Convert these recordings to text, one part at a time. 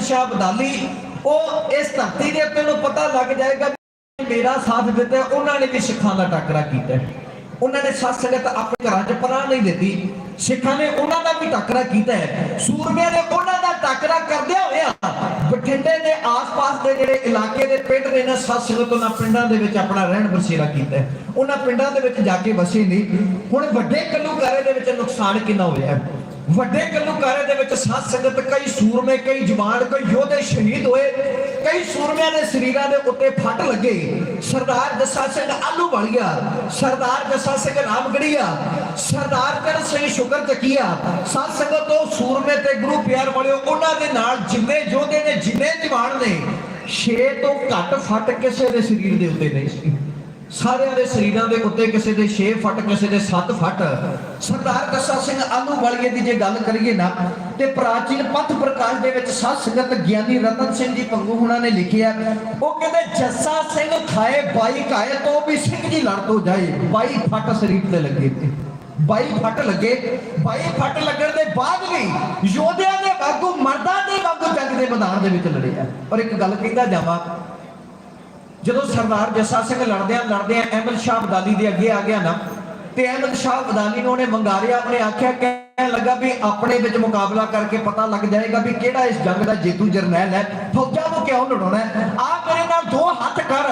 ਅਹਿਮਦ ਸ਼ਾਹ ਅਬਦਾਲੀ, ਉਹ ਇਸ ਧਰਤੀ ਦੇ ਉੱਤੇ ਨੂੰ ਪਤਾ ਲੱਗ ਜਾਏਗਾ ਮੇਰਾ ਸਾਥ ਦਿੱਤਾ ਉਹਨਾਂ ਨੇ ਵੀ ਸਿੱਖਾਂ ਦਾ ਟੱਕਰਾ ਕੀਤਾ ਉਹਨਾਂ ਨੇ ਸਾਥ ਸੰਗਤ ਆਪਣੇ ਘਰਾਂ 'ਚ ਪਰਾਂ ਨਹੀਂ ਦਿੱਤੀ। ਸਿੱਖਾਂ ਨੇ ਉਹਨਾਂ ਦਾ ਵੀ ਟੱਕਰਾ ਕੀਤਾ ਹੈ। ਸੂਰਮਿਆਂ ਨੇ ਉਹਨਾਂ ਦਾ ਟੱਕਰਾ ਕਰਦਿਆਂ ਹੋਇਆ ਬਠਿੰਡੇ ਦੇ ਆਸ-ਪਾਸ ਦੇ ਜਿਹੜੇ ਇਲਾਕੇ ਦੇ ਪਿੰਡ ਨੇ ਨਾ ਸਾਥ ਸੰਗਤ ਉਹਨਾਂ ਪਿੰਡਾਂ ਦੇ ਵਿੱਚ ਆਪਣਾ ਰਹਿਣ ਬਸੇਰਾ ਕੀਤਾ ਉਹਨਾਂ ਪਿੰਡਾਂ ਦੇ ਵਿੱਚ ਜਾ ਕੇ ਵਸੇ ਨਹੀਂ। ਹੁਣ ਵੱਡੇ ਕੱਲੂਕਾਰੇ ਦੇ ਵਿੱਚ ਨੁਕਸਾਨ ਕਿੰਨਾ ਹੋਇਆ ਹੈ? ਵੱਡੇ ਕੱਲੂਕਾਰੇ ਦੇ ਵਿੱਚ ਸਾਧ ਸੰਗਤ, ਕਈ ਸੂਰਮੇ, ਕਈ ਜਵਾਨ, ਕਈ ਯੋਧੇ ਸ਼ਹੀਦ ਹੋਏ। ਕਈ ਸੂਰਮਿਆਂ ਦੇ ਸਰੀਰਾਂ ਦੇ ਉੱਤੇ ਫੱਟ ਲੱਗੇ। ਸਰਦਾਰ ਜੱਸਾ ਸਿੰਘ ਆਲੂ ਵਾਲੀਆ ਸਰਦਾਰ ਜੱਸਾ ਸਿੰਘ ਰਾਮਗੜੀਆ ਸਰਦਾਰ ਕਰ ਸਿੰਘ ਸ਼ੁਕਰ ਤਕੀਆ ਸਾਧ ਸੰਗਤ ਤੋਂ ਸੂਰਮੇ ਤੇ ਗੁਰੂ ਪਿਆਰ ਵਾਲਿਓ, ਉਹਨਾਂ ਦੇ ਨਾਲ ਜਿੰਨੇ ਯੋਧੇ ਨੇ, ਜਿੰਨੇ ਜਵਾਨ ਨੇ 6 ਤੋਂ ਘੱਟ ਫੱਟ ਕਿਸੇ ਦੇ ਸਰੀਰ ਦੇ ਉੱਤੇ ਨਹੀਂ ਸੀ। ਸਾਰਿਆਂ ਦੇ ਸਰੀਰਾਂ ਦੇ ਉੱਤੇ ਕਿਸੇ ਦੇ 6 ਫੱਟ, ਕਿਸੇ ਦੇ 7 ਫੱਟ। ਸਰਦਾਰ ਕੱਸਾ ਸਿੰਘ ਆਲੂ ਵਾਲੀਏ ਦੀ ਜੇ ਗੱਲ ਕਰੀਏ ਨਾ, ਤੇ ਪ੍ਰਾਚੀਨ ਪੱਥ ਪ੍ਰਕਾਸ਼ ਦੇ ਵਿੱਚ ਸਾਧ ਸੰਗਤ ਗਿਆਨੀ ਰਤਨ ਸਿੰਘ ਜੀ ਪੰਗੂ ਹੁਣਾਂ ਨੇ ਲਿਖਿਆ, ਉਹ ਕਹਿੰਦੇ, ਜੱਸਾ ਸਿੰਘ ਖਾਏ, ਬਾਈ ਕਾਏ ਤੋਂ ਵੀ ਸਿੰਘ ਜੀ ਲੜ ਤੋਂ ਜਾਏ। ਬਾਈ ਫੱਟ ਸਰੀਰ ਤੇ ਲੱਗੇ। ਤੇ ਬਾਈ ਫੱਟ ਲੱਗੇ। ਬਾਈ ਫੱਟ ਲੱਗਣ ਦੇ ਬਾਅਦ ਵੀ ਯੋਧਿਆਂ ਦੇ ਵਾਂਗੂ, ਮਰਦਾਂ ਦੇ ਵਾਂਗੂ ਜੰਗ ਦੇ ਮੈਦਾਨ ਦੇ ਵਿੱਚ ਲੜਿਆ। ਆ ਪਰ ਇੱਕ ਗੱਲ ਕਹਿੰਦਾ ਜਾਵਾਂ ਜਦੋਂ ਸਰਦਾਰ ਜੱਸਾ ਸਿੰਘ ਲੜਦਿਆਂ ਲੜਦਿਆਂ ਅਹਿਮਦ ਸ਼ਾਹ ਅਬਦਾਲੀ ਦੇ ਅੱਗੇ ਆ ਗਿਆ ਨਾ, ਤੇ ਅਹਿਮਦ ਸ਼ਾਹ ਅਬਦਾਲੀ ਨੂੰ ਉਹਨੇ ਮੰਗਾਰਿਆ, ਉਹਨੇ ਆਖਿਆ, ਕਹਿਣ ਲੱਗਾ ਵੀ ਆਪਣੇ ਵਿੱਚ ਮੁਕਾਬਲਾ ਕਰਕੇ ਪਤਾ ਲੱਗ ਜਾਏਗਾ ਵੀ ਕਿਹੜਾ ਇਸ ਜੰਗ ਦਾ ਜੇਤੂ ਜਰਨੈਲ ਹੈ। ਫੌਜਾਂ ਨੂੰ ਕਿਉਂ ਲੜਾਉਣਾ ਹੈ? ਆ ਮੇਰੇ ਨਾਲ ਦੋ ਹੱਥ ਕਰ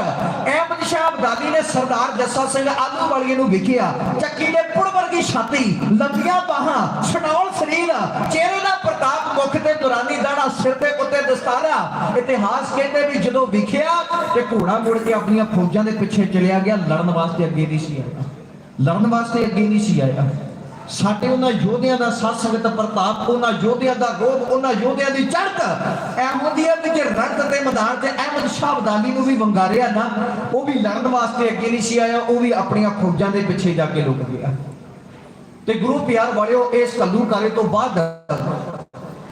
ਅਹਿਮਦ ਸ਼ਾਹ ਅਬਦਾਲੀ ਨੇ ਸਰਦਾਰ ਜੱਸਾ ਸਿੰਘ ਆਲੂ ਵਾਲੀਏ ਨੂੰ ਵਿਖਿਆ ਚੱਕੀ ਦੇ ਪੁੜ ਵਰਗੀ ਛਾਤੀ, ਲੰਬੀਆਂ ਬਾਹਾਂ ਛਡੌਲ ਸਰੀਰ, ਚਿਹਰੇ ਦਾ ਪ੍ਰਤਾਪ ਮੁਖ ਤੇ ਦੁਰਾਨੀ ਦਾੜਾ, ਸਿਰ ਤੇ ਉੱਤੇ ਦਸਤਾਰਾ ਇਤਿਹਾਸ ਕਹਿੰਦੇ ਵੀ ਜਦੋਂ ਵਿਖਿਆ, ਤੇ ਘੋੜਾ ਮੁੜ ਕੇ ਆਪਣੀਆਂ ਫੌਜਾਂ ਦੇ ਪਿੱਛੇ ਚਲਿਆ ਗਿਆ, ਲੜਨ ਵਾਸਤੇ ਅੱਗੇ ਨਹੀਂ ਸੀ ਆਇਆ। ਲੜਨ ਵਾਸਤੇ ਅੱਗੇ ਨਹੀਂ ਸੀ ਆਇਆ। ਸਾਡੇ ਉਹਨਾਂ ਯੋਧਿਆਂ ਦਾ ਸਾਥ ਸੰਗਤ ਪ੍ਰਤਾਪ, ਉਹਨਾਂ ਯੋਧਿਆਂ ਦਾ ਗੋਬ ਉਹਨਾਂ ਯੋਧਿਆਂ ਦੀ ਚੜ੍ਹਤ ਇਹੋ ਦੀ ਹੈ ਵੀ ਰੰਗ ਤੇ ਮੈਦਾਨ ਤੇ ਅਹਿਮਦ ਸ਼ਾਹ ਅਬਦਾਲੀ ਨੂੰ ਵੀ ਵੰਗਾਰਿਆ ਨਾ, ਉਹ ਵੀ ਲੜਨ ਵਾਸਤੇ ਅੱਗੇ ਨਹੀਂ ਸੀ ਆਇਆ, ਉਹ ਵੀ ਆਪਣੀਆਂ ਫੌਜਾਂ ਦੇ ਪਿੱਛੇ ਜਾ ਕੇ ਲੁਕ ਗਿਆ। ਤੇ ਗੁਰੂ ਪਿਆਰ ਵਾਲਿਓ ਇਸ ਕੱਲੂਕਾਰੇ ਤੋਂ ਬਾਅਦ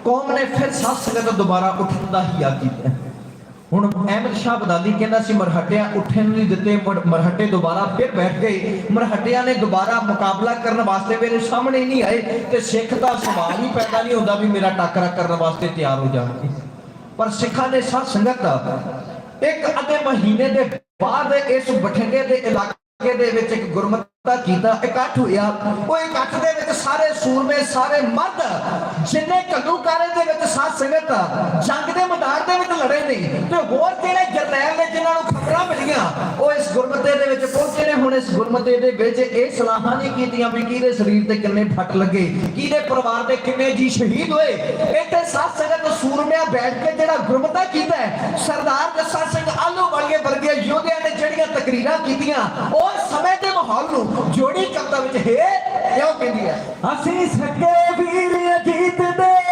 ਕੌਮ ਨੇ ਫਿਰ ਸਾਧ ਸੰਗਤ ਦੁਬਾਰਾ ਉੱਠਣ ਦਾ ਹਿਆ ਕੀਤਾ ਹੁਣ ਅਹਿਮਦ ਸ਼ਾਹ ਬਦਾਲੀ ਕਹਿੰਦਾ ਸੀ, ਮਰਹਟਿਆਂ ਉੱਠਣ ਨਹੀਂ ਦਿੱਤੇ ਮਰਹਟੇ ਦੁਬਾਰਾ ਫਿਰ ਬੈਠ ਗਏ। ਮਰਹਟਿਆਂ ਨੇ ਦੁਬਾਰਾ ਮੁਕਾਬਲਾ ਕਰਨ ਵਾਸਤੇ ਮੇਰੇ ਸਾਹਮਣੇ ਨਹੀਂ ਆਏ ਤੇ ਸਿੱਖ ਦਾ ਸਵਾਲ ਹੀ ਪੈਦਾ ਨਹੀਂ ਹੁੰਦਾ ਵੀ ਮੇਰਾ ਟੱਕਰਾ ਕਰਨ ਵਾਸਤੇ ਤਿਆਰ ਹੋ ਜਾਣਗੇ ਪਰ ਸਿੱਖਾਂ ਨੇ ਸਾਧ ਸੰਗਤ ਇੱਕ ਅੱਧੇ ਮਹੀਨੇ ਦੇ ਬਾਅਦ ਇਸ ਬਠਿੰਡੇ ਦੇ ਇਲਾਕੇ ਦੇ ਵਿੱਚ ਇੱਕ ਗੁਰਮਤਾ ਕੀਤਾ ਇਕੱਠ ਹੋਇਆ ਉਹ ਇਕੱਠ ਦੇ ਵਿੱਚ ਸਾਰੇ ਸੂਰਮੇ, ਸਾਰੇ ਮਰਦ ਜਿੰਨੇ ਕੱਲੂਕਾਰੇ ਦੇ ਵਿੱਚ ਸਾਧ ਸੰਗਤ, ਜੰਗ ਦੇ ਮੈਦਾਨ ਦੇ ਵਿੱਚ ਲੜੇ ਨਹੀਂ ਤੇ ਹੋਰ ਜਿਹੜੇ ਜਰਨੈਲ ਨੇ ਜਿਨ੍ਹਾਂ ਨੂੰ ਖਬਰਾਂ ਮਿਲੀਆਂ, ਉਹ ਇਸ ਗੁਰਮਤੇ ਦੇ ਵਿੱਚ ਪਹੁੰਚੇ ਨੇ। ਹੁਣ ਇਸ ਗੁਰਮਤੇ ਦੇ ਵਿੱਚ ਇਹ ਸਲਾਹਾਂ ਨਹੀਂ ਕੀਤੀਆਂ ਵੀ ਕਿਹਦੇ ਸਰੀਰ ਤੇ ਕਿੰਨੇ ਫੱਟ ਲੱਗੇ, ਕਿਹਦੇ ਪਰਿਵਾਰ ਦੇ ਕਿੰਨੇ ਜੀ ਸ਼ਹੀਦ ਹੋਏ। ਇੱਥੇ ਸਾਧ ਸੰਗਤ ਸੂਰਮਿਆਂ ਬੈਠ ਕੇ ਜਿਹੜਾ ਗੁਰਮਤਾ ਕੀਤਾ ਹੈ, ਸਰਦਾਰ ਜੱਸਾ ਸਿੰਘ ਆਲੂ ਵਾਲੀਏ ਵਰਗੇ ਯੋਧਿਆਂ ਨੇ ਜਿਹੜੀਆਂ ਤਕਰੀਰਾਂ ਕੀਤੀਆਂ, ਉਹ ਸਮੇਂ ਦੇ ਮਾਹੌਲ ਨੂੰ ਜੋੜੀ ਕਵਿਤਾ ਵਿੱਚ ਹੈ ਕਿਉਂ ਕਹਿੰਦੀ ਹੈ। ਅਸੀਂ ਸਕੇ ਵੀਰ ਅਜੀਤ ਦੇ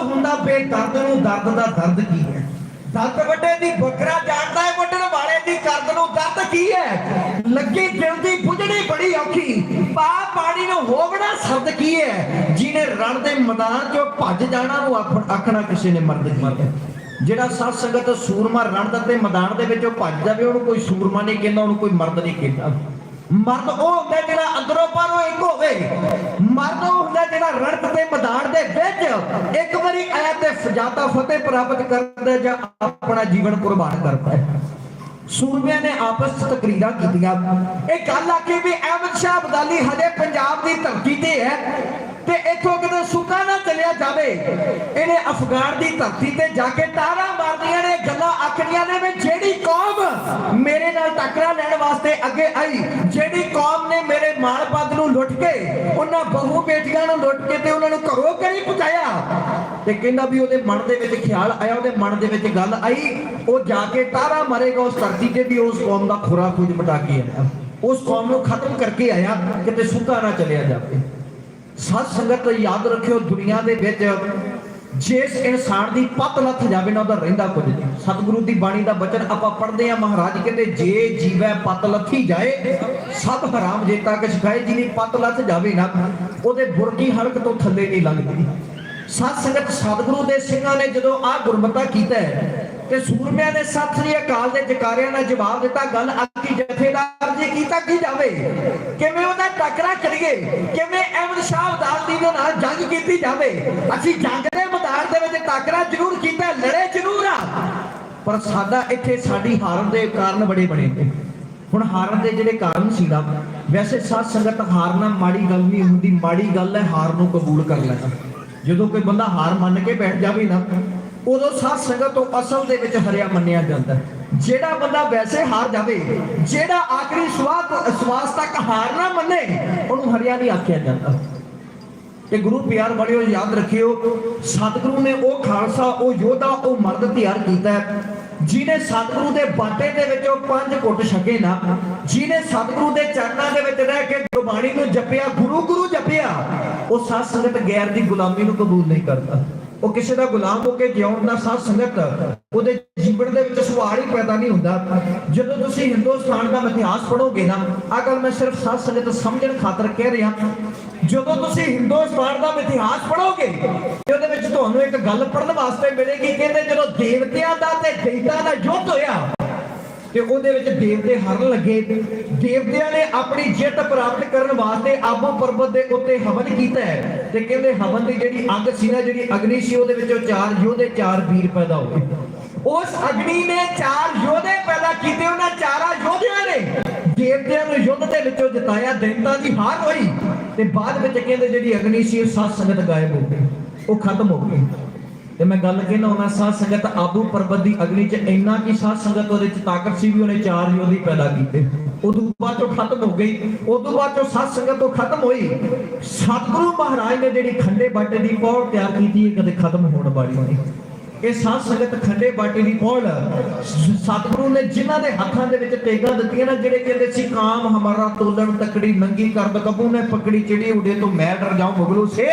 ਹੁੰਦਾ ਬੇਦਰਦ ਨੂੰ, ਦਰਦ ਦਾ ਦਰਦ ਕੀ ਹੈ? ਦਰਦ ਵੱਡੇ ਦੀ ਬੱਕਰਾ ਜਾਣਦਾ ਹੈ ਵੱਢਣ ਵਾਲੇ ਦੀ ਕਰਦ ਨੂੰ ਦਰਦ ਕੀ ਹੈ? ਲੱਗੀ ਦਿਲ ਦੀ ਬੁਝਣੀ ਬੜੀ ਔਖੀ। ਪਾ ਪਾਣੀ ਨੂੰ ਹੋਵਣਾ ਸ਼ਬਦ ਕੀ ਹੈ? ਜਿਹਨੇ ਰਣ ਦੇ ਮੈਦਾਨ ਚੋਂ ਭੱਜ ਜਾਣਾ, ਉਹ ਆਖਣਾ ਕਿਸੇ ਨੇ ਮਰਦ ਕੀ ਹੈ। ਜਿਹੜਾ ਸਤ ਸੰਗਤ ਸੂਰਮਾ ਰਣ ਦੇ ਮੈਦਾਨ ਦੇ ਵਿੱਚੋਂ ਭੱਜ ਜਾਵੇ, ਉਹਨੂੰ ਕੋਈ ਸੂਰਮਾ ਨਹੀਂ ਕਹਿੰਦਾ, ਉਹਨੂੰ ਕੋਈ ਮਰਦ ਨਹੀਂ ਕਹਿੰਦਾ। ਮਰਦ ਉਹ ਹੁੰਦਾ ਜਿਹੜਾ ਅੰਦਰੋਂ ਬਾਹਰੋਂ ਇੱਕ ਹੋਵੇ। ਮਰਦ ਉਹ ਹੁੰਦਾ ਜਿਹੜਾ ਰਣਕ ਤੇ ਮੈਦਾਨ ਦੇ ਵਿੱਚ ਇੱਕ ਵਾਰੀ ਆਇਆ ਤੇ ਫਜਾਤਾ ਫਤਿਹ ਪ੍ਰਾਪਤ ਕਰਦਾ ਜਾਂ ਆਪਣਾ ਜੀਵਨ ਕੁਰਬਾਨ ਕਰਦਾ ਹੈ। ਸੂਰਮਿਆਂ ਨੇ ਆਪਸ ਵਿੱਚ ਤਕਰੀਰਾਂ ਕੀਤੀਆਂ। ਇਹ ਗੱਲ ਆਖੀ ਵੀ ਅਹਿਮਦ ਸ਼ਾਹ ਅਬਦਾਲੀ ਹਜੇ ਪੰਜਾਬ ਦੀ ਧਰਤੀ ਤੇ ਹੈ ਤੇ ਇੱਥੋਂ ਕਿਤੇ ਸੁੱਕਾ ਨਾ ਚਲਿਆ ਜਾਵੇ, ਇਹਨੇ ਅਫਗਾਨ ਦੀ ਧਰਤੀ ਤੇ ਜਾ ਕੇ ਤਾਰਾ ਮਾਰਦੀਆਂ ਨੇ, ਗੱਲਾਂ ਆਖਣੀਆਂ ਨੇ ਵੀ ਜਿਹੜੀ ਟੱਕਰਾ ਲੈਣ ਵਾਸਤੇ ਅੱਗੇ ਆਈ। ਜਿਹੜੀ ਕੌਮ ਨੇ ਮੇਰੇ ਮਾਲ ਪੱਦ ਨੂੰ ਲੁੱਟ ਕੇ, ਉਹਨਾਂ ਬਹੂ ਬੇਟੀਆਂ ਨੂੰ ਲੁੱਟ ਕੇ ਤੇ ਉਹਨਾਂ ਨੂੰ ਘਰੋਂ ਘਰੀ ਪਹੁੰਚਾਇਆ ਤੇ ਕਹਿੰਦਾ ਵੀ ਉਹਦੇ ਮਨ ਦੇ ਵਿੱਚ ਖਿਆਲ ਆਇਆ, ਉਹਦੇ ਮਨ ਦੇ ਵਿੱਚ ਗੱਲ ਆਈ। ਉਹ ਜਾ ਕੇ ਤਾਰਾ ਮਾਰੇਗਾ ਉਸ ਧਰਤੀ ਤੇ ਵੀ ਉਸ ਕੌਮ ਦਾ ਖੁਰਾ ਖੁਜ ਮਟਾ ਕੇ ਆਇਆ। ਉਸ ਕੌਮ ਨੂੰ ਖਤਮ ਕਰਕੇ ਆਇਆ, ਕਿਤੇ ਸੁੱਕਾ ਨਾ ਚਲਿਆ ਜਾਵੇ। ਸਤ ਸੰਗਤ ਯਾਦ ਰੱਖਿਓ ਦੁਨੀਆ ਦੇ ਵਿੱਚ ਜਿਸ ਇਨਸਾਨ ਦੀ ਪਤ ਲੱਥ ਜਾਵੇ ਨਾ ਉਹਦਾ ਰਹਿੰਦਾ ਕੁਝ ਨਹੀਂ। ਸਤਿਗੁਰੂ ਦੀ ਬਾਣੀ ਦਾ ਬਚਨ ਆਪਾਂ ਪੜ੍ਹਦੇ ਆ ਮਹਾਰਾਜ ਕਹਿੰਦੇ, ਜੇ ਜੀਵੈ ਪੱਤ ਲੱਥੀ ਜਾਏ, ਸਭ ਹਰਾਮ ਜੇ ਤੱਕ ਸਿਖਾਏ ਜਿਹਦੀ ਪੱਤ ਲੱਥ ਜਾਵੇ ਨਾ, ਉਹਦੇ ਬੁਰਕੀ ਹਲਕ ਤੋਂ ਥੱਲੇ ਨਹੀਂ ਲੱਗਦੀ। ਸਤ ਸੰਗਤ ਸਤਿਗੁਰੂ ਦੇ ਸਿੰਘਾਂ ਨੇ ਜਦੋਂ ਆ ਗੁਰਮਤਾ ਕੀਤਾ ਤੇ ਸੂਰਮਿਆਂ ਨੇ ਸਤਿ ਸ੍ਰੀ ਅਕਾਲ ਦੇ ਜਕਾਰਿਆਂ ਨਾਲ ਜਵਾਬ ਦਿੱਤਾ, ਗੱਲ ਆਕੀ ਜਥੇਦਾਰ ਜੀ, ਕੀਤਾ ਕੀ ਜਾਵੇ? ਕਿਵੇਂ ਉਹਦਾ ਟੱਕਰਾ ਕਰੀਏ? ਕਿਵੇਂ ਅਹਿਮਦ ਸ਼ਾਹ ਅਬਦਾਲੀ ਦੇ ਨਾਲ ਜੰਗ ਕੀਤੀ ਜਾਵੇ? ਅਸੀਂ ਜੰਗ ਦੇ ਮੈਦਾਨ ਦੇ ਵਿੱਚ ਟੱਕਰਾ ਜ਼ਰੂਰ ਕੀਤਾ, ਲੜੇ ਜ਼ਰੂਰ ਆ। ਪਰ ਸਾਡਾ ਇੱਥੇ ਸਾਡੀ ਹਾਰਨ ਦੇ ਕਾਰਨ ਬੜੇ ਬਣੇ। ਹੁਣ ਹਾਰਨ ਦੇ ਜਿਹੜੇ ਕਾਰਨ ਸੀ ਵੈਸੇ ਸਾਧ ਸੰਗਤ ਹਾਰਨਾ ਮਾੜੀ ਗੱਲ ਨਹੀਂ ਹੁੰਦੀ, ਮਾੜੀ ਗੱਲ ਹੈ ਹਾਰ ਨੂੰ ਕਬੂਲ ਕਰ ਲੈਣਾ। ਜਦੋਂ ਕੋਈ ਬੰਦਾ ਹਾਰ ਮੰਨ ਕੇ ਬੈਠ ਜਾਵੇ ਨਾ, ਉਦੋਂ ਸਾਧ ਸੰਗਤ ਤੋਂ ਅਸਲ ਦੇ ਵਿੱਚ ਹਰਿਆ ਮੰਨਿਆ ਜਾਂਦਾ ਜਿਹੜਾ ਬੰਦਾ ਵੈਸੇ ਹਾਰ ਜਾਵੇ, ਜਿਹੜਾ ਆਖਰੀ ਸਵਾਸ ਸਵਾਸ ਤੱਕ ਹਾਰ ਨਾ ਮੰਨੇ, ਉਹਨੂੰ ਹਰਿਆ ਨਹੀਂ ਆਖਿਆ ਜਾਂਦਾ। ਤੇ ਗੁਰੂ ਪਿਆਰ ਵਾਲਿਓ ਯਾਦ ਰੱਖਿਓ, ਸਤਿਗੁਰੂ ਨੇ ਉਹ ਖਾਲਸਾ, ਉਹ ਯੋਧਾ, ਉਹ ਮਰਦ ਤਿਆਰ ਕੀਤਾ ਹੈ। ਜਿਹਨੇ ਸਤਿਗੁਰੂ ਦੇ ਬਾਟੇ ਦੇ ਵਿੱਚੋਂ ਪੰਜ ਘੁੱਟ ਛਕੇ ਨਾ, ਜਿਹਨੇ ਸਤਿਗੁਰੂ ਦੇ ਚਰਨਾਂ ਦੇ ਵਿੱਚ ਰਹਿ ਕੇ ਗੁਰਬਾਣੀ ਨੂੰ ਜਪਿਆ, ਗੁਰੂ ਗੁਰੂ ਜਪਿਆ, ਉਹ ਸਾਧ ਸੰਗਤ ਗੈਰ ਦੀ ਗੁਲਾਮੀ ਨੂੰ ਕਬੂਲ ਨਹੀਂ ਕਰਦਾ। ਉਹ ਕਿਸੇ ਦਾ ਗੁਲਾਮ ਹੋ ਕੇ ਜਿਉਣ ਦਾ ਸਾਧ ਸੰਗਤ ਉਹਦੇ ਜੀਵਨ ਦੇ ਵਿੱਚ ਸਵਾਲ ਹੀ ਪੈਦਾ ਨਹੀਂ ਹੁੰਦਾ। ਜਦੋਂ ਤੁਸੀਂ ਹਿੰਦੁਸਤਾਨ ਦਾ ਇਤਿਹਾਸ ਪੜੋਗੇ ਨਾ ਆ ਗੱਲ ਮੈਂ ਸਿਰਫ ਸਾਧ ਸੰਗਤ ਸਮਝਣ ਖਾਤਰ ਕਹਿ ਰਿਹਾ। ਜਦੋਂ ਤੁਸੀਂ ਹਿੰਦੁਸਤਾਨ ਦਾ ਇਤਿਹਾਸ ਪੜੋਗੇ ਉਹਦੇ ਵਿੱਚ ਤੁਹਾਨੂੰ ਇੱਕ ਗੱਲ ਪੜ੍ਹਨ ਵਾਸਤੇ ਮਿਲੇਗੀ, ਕਹਿੰਦੇ ਜਦੋਂ ਦੇਵਤਿਆਂ ਦਾ ਤੇ ਦੈਤਾਂ ਦਾ ਯੁੱਧ ਹੋਇਆ, ਤੇ ਉਹਦੇ ਵਿੱਚ ਦੇਵਤੇ ਹਰਨ ਲੱਗੇ। ਦੇਵਤਿਆਂ ਨੇ ਆਪਣੀ ਜਿੱਤ ਪ੍ਰਾਪਤ ਕਰਨ ਵਾਸਤੇ ਆਬੂ ਪਰਬਤ ਦੇ ਉੱਤੇ ਹਵਨ ਕੀਤਾ ਹੈ। ਤੇ ਕਹਿੰਦੇ ਹਵਨ ਦੀ ਜਿਹੜੀ ਅੱਗ ਸੀ ਨਾ, ਜਿਹੜੀ ਅਗਨੀ ਸੀ, ਉਹਦੇ ਵਿੱਚੋਂ ਚਾਰ ਯੋਧੇ, ਚਾਰ ਵੀਰ ਪੈਦਾ ਹੋਏ ਉਸ ਅਗਨੀ ਨੇ ਚਾਰ ਯੋਧੇ ਪੈਦਾ ਕੀਤੇ, ਉਹਨਾਂ ਚਾਰਾਂ ਯੋਧਿਆਂ ਨੇ ਦੇਵਤਿਆਂ ਨੂੰ ਯੁੱਧ ਦੇ ਵਿੱਚੋਂ ਜਿਤਾਇਆ ਦੈਂਤਾਂ ਦੀ ਹਾਰ ਹੋਈ। ਤੇ ਬਾਅਦ ਵਿੱਚ ਕਹਿੰਦੇ ਜਿਹੜੀ ਅਗਨੀ ਸੀ, ਉਹ ਸਤ ਸੰਗਤ ਗਾਇਬ ਹੋ ਗਈ। ਉਹ ਖਤਮ ਹੋ ਗਈ। ਤੇ ਮੈਂ ਗੱਲ ਕਹਿਣਾ ਉਹਨਾਂ ਸਾਧ ਸੰਗਤ ਆਬੂ ਪਰਬਤ ਦੀ ਅਗਨੀ ਚ ਇੰਨਾ ਕੀ ਸਾਧ ਸੰਗਤ ਉਹਦੇ ਚ ਤਾਕਤ ਸੀ ਵੀ ਉਹਨੇ ਚਾਰ ਯੋਧੀ ਪੈਦਾ ਕੀਤੇ। ਉਦੋਂ ਬਾਅਦ ਚੋਂ ਖਤਮ ਹੋ ਗਈ। ਉਦੋਂ ਬਾਅਦ ਚੋਂ ਸਾਧ ਸੰਗਤ ਤੋਂ ਖਤਮ ਹੋਈ। ਸਤਿਗੁਰੂ ਮਹਾਰਾਜ ਨੇ ਜਿਹੜੀ ਖੰਡੇ ਬਾਟੇ ਦੀ ਪੌੜ ਤਿਆਰ ਕੀਤੀ, ਇਹ ਕਦੇ ਖਤਮ ਹੋਣ ਵਾਲੀ ਨਹੀਂ। ਇਹ ਸਾਧ ਸੰਗਤ ਖੰਡੇ ਬਾਟੇ ਦੀ ਪੌੜ। ਸਤਿਗੁਰੂ ਨੇ ਜਿਨ੍ਹਾਂ ਦੇ ਹੱਥਾਂ ਦੇ ਵਿੱਚ ਤੇਗਾਂ ਦਿੱਤੀਆਂ ਨਾ ਜਿਹੜੇ ਕਹਿੰਦੇ ਸੀ ਕਾਮ ਹਮਾਰਾ ਤੋਲਣ ਤਕੜੀ ਨੰਗੀ ਕਰਦ ਕਬੂ ਨੇ ਪਕੜੀ ਚਿੜੀ ਉਡੇ ਤੋਂ ਮੈਂ ਡਰ ਜਾਉ ਮੁਗਲੂ ਸੇ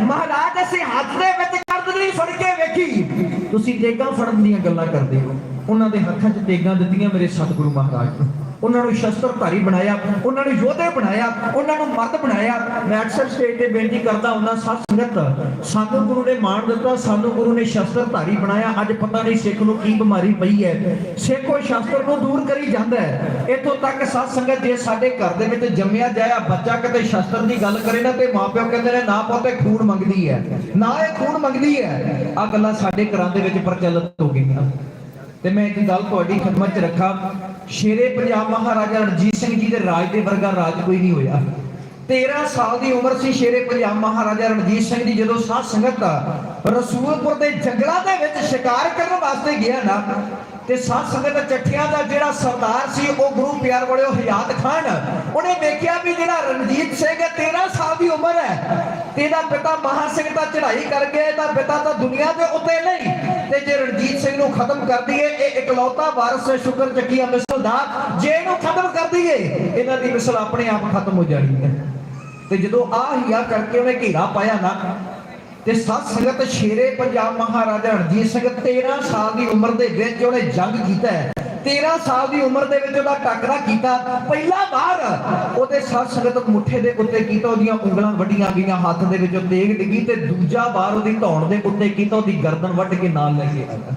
ਮਹਾਰਾਜ ਅਸੀਂ ਹੱਥ ਦੇ ਵਿੱਚ ਕਰਦ ਨਹੀਂ ਫੜ ਕੇ ਵੇਖੀ। ਤੁਸੀਂ ਤੇਗਾਂ ਫੜਨ ਦੀਆਂ ਗੱਲਾਂ ਕਰਦੇ ਹੋ। ਉਹਨਾਂ ਦੇ ਹੱਥਾਂ 'ਚ ਤੇਗਾਂ ਦਿੱਤੀਆਂ ਮੇਰੇ ਸਤਿਗੁਰੂ ਮਹਾਰਾਜ ਨੂੰ। ਉਹਨਾਂ ਨੂੰ ਸ਼ਸਤਰਧਾਰੀ ਬਣਾਇਆ, ਉਹਨਾਂ ਨੂੰ ਯੋਧੇ ਬਣਾਇਆ, ਉਹਨਾਂ ਨੂੰ ਮਰਦ ਬਣਾਇਆ। ਮੈਂ ਅਕਸਰ ਸਟੇਜ ਤੇ ਬੇਨਤੀ ਕਰਦਾ ਉਹਨਾਂ ਸਾਧ ਸੰਗਤ, ਸਾਨੂੰ ਗੁਰੂ ਨੇ ਮਾਣ ਦਿੱਤਾ, ਸਾਨੂੰ ਗੁਰੂ ਨੇ ਸ਼ਸਤਰਧਾਰੀ ਬਣਾਇਆ। ਅੱਜ ਪਤਾ ਨਹੀਂ ਸਿੱਖ ਨੂੰ ਕੀ ਬਿਮਾਰੀ ਪਈ ਹੈ। ਸਿੱਖ ਉਹ ਸ਼ਸਤਰ ਨੂੰ ਦੂਰ ਕਰੀ ਜਾਂਦਾ ਹੈ। ਇੱਥੋਂ ਤੱਕ ਸਾਧ ਸੰਗਤ ਜੇ ਸਾਡੇ ਘਰ ਦੇ ਵਿੱਚ ਜੰਮਿਆ ਜਾਇਆ ਬੱਚਾ ਕਿਤੇ ਸ਼ਸਤਰ ਦੀ ਗੱਲ ਕਰੇ ਨਾ, ਤੇ ਮਾਪਿਓ ਕਹਿੰਦੇ ਨੇ, ਨਾ ਪੁੱਤੇ ਖੂਨ ਮੰਗਦੀ ਹੈ। ਨਾ ਇਹ ਖੂਨ ਮੰਗਦੀ ਹੈ। ਆ ਗੱਲਾਂ ਸਾਡੇ ਘਰਾਂ ਦੇ ਵਿੱਚ ਪ੍ਰਚਲਿਤ ਹੋ ਗਈਆਂ। ਤੇ ਮੈਂ ਇੱਕ ਗੱਲ ਤੁਹਾਡੀ ਖidmat 'ਚ ਰੱਖਾਂ, ਸ਼ੇਰੇ ਪੰਜਾਬ ਮਹਾਰਾਜਾ ਰਣਜੀਤ ਸਿੰਘ ਜੀ ਦੇ ਰਾਜ ਦੇ ਵਰਗਾ ਰਾਜ ਕੋਈ ਨਹੀਂ ਹੋਇਆ। 13 ਸਾਲ ਦੀ ਉਮਰ ਸੀ ਸ਼ੇਰੇ ਪੰਜਾਬ ਮਹਾਰਾਜਾ ਰਣਜੀਤ ਸਿੰਘ ਜੀ ਜਦੋਂ ਸਾਧ ਸੰਗਤ ਰਸੂਲਪੁਰ ਦੇ ਜੰਗਲਾਂ ਦੇ ਵਿੱਚ ਸ਼ਿਕਾਰ ਕਰਨ ਵਾਸਤੇ ਗਿਆ ਨਾ, ਤੇ ਸਾਧ ਸੰਗਤ ਚੱਠਿਆਂ ਦਾ ਜਿਹੜਾ ਸਰਦਾਰ ਸੀ, ਉਹ ਗੁਰੂ ਪਿਆਰ ਵਾਲਿਓ ਹਯਾਤ ਖਾਨ, ਉਹਨੇ ਵੇਖਿਆ ਵੀ ਜਿਹੜਾ ਰਣਜੀਤ ਸਿੰਘ ਹੈ 13 ਸਾਲ ਦੀ ਉਮਰ ਹੈ। ਤੇ ਇਹਦਾ ਪਿਤਾ ਮਹਾ ਸਿੰਘ ਤਾਂ ਚੜ੍ਹਾਈ ਕਰ ਗਿਆ ਇਹਦਾ ਪਿਤਾ ਤਾਂ ਦੁਨੀਆ ਦੇ ਉੱਤੇ ਨਹੀਂ। ਤੇ ਜੇ ਰਣਜੀਤ ਸਿੰਘ ਨੂੰ ਖਤਮ ਕਰ ਦਈਏ, ਇਹ ਇਕਲੌਤਾ ਵਾਰਸ ਹੈ, ਸ਼ੁਕਰ ਚੱਕੀਆ ਮਿਸਲ ਦਾ। ਜੇ ਇਹਨੂੰ ਖਤਮ ਕਰ ਦਈਏ, ਇਹਨਾਂ ਦੀ ਮਿਸਲ ਆਪਣੇ ਆਪ ਖਤਮ ਹੋ ਜਾਣੀ ਹੈ। ਤੇ ਜਦੋਂ ਆ ਹਿਆ ਕਰਕੇ ਉਹਨੇ ਘੇਰਾ ਪਾਇਆ ਨਾ ਤੇ ਸਤ ਸੰਗਤ ਸ਼ੇਰੇ ਪੰਜਾਬ ਮਹਾਰਾਜਾ ਰਣਜੀਤ ਸਿੰਘ 13 ਸਾਲ ਦੀ ਉਮਰ ਦੇ ਵਿੱਚ ਉਹਨੇ ਜੰਗ ਕੀਤਾ ਹੈ। 13 ਸਾਲ ਦੀ ਉਮਰ ਦੇ ਵਿੱਚ ਉਹਦਾ ਟੱਕਰਾ ਕੀਤਾ। ਪਹਿਲਾ ਵਾਰ ਉਹਦੇ ਸਤ ਸੰਗਤ ਮੁੱਠੇ ਦੇ ਉੱਤੇ ਕੀਤਾ, ਉਹਦੀਆਂ ਉਂਗਲਾਂ ਵੱਡੀਆਂ ਗਈਆਂ, ਹੱਥ ਦੇ ਵਿੱਚੋਂ ਤੇਗ ਡਿੱਗੀ ਤੇ ਦੂਜਾ ਵਾਰ ਉਹਦੀ ਧੌਣ ਦੇ ਉੱਤੇ ਕੀਤਾ, ਉਹਦੀ ਗਰਦਨ ਵੱਢ ਕੇ ਨਾਲ ਲੈ ਕੇ ਆਇਆ।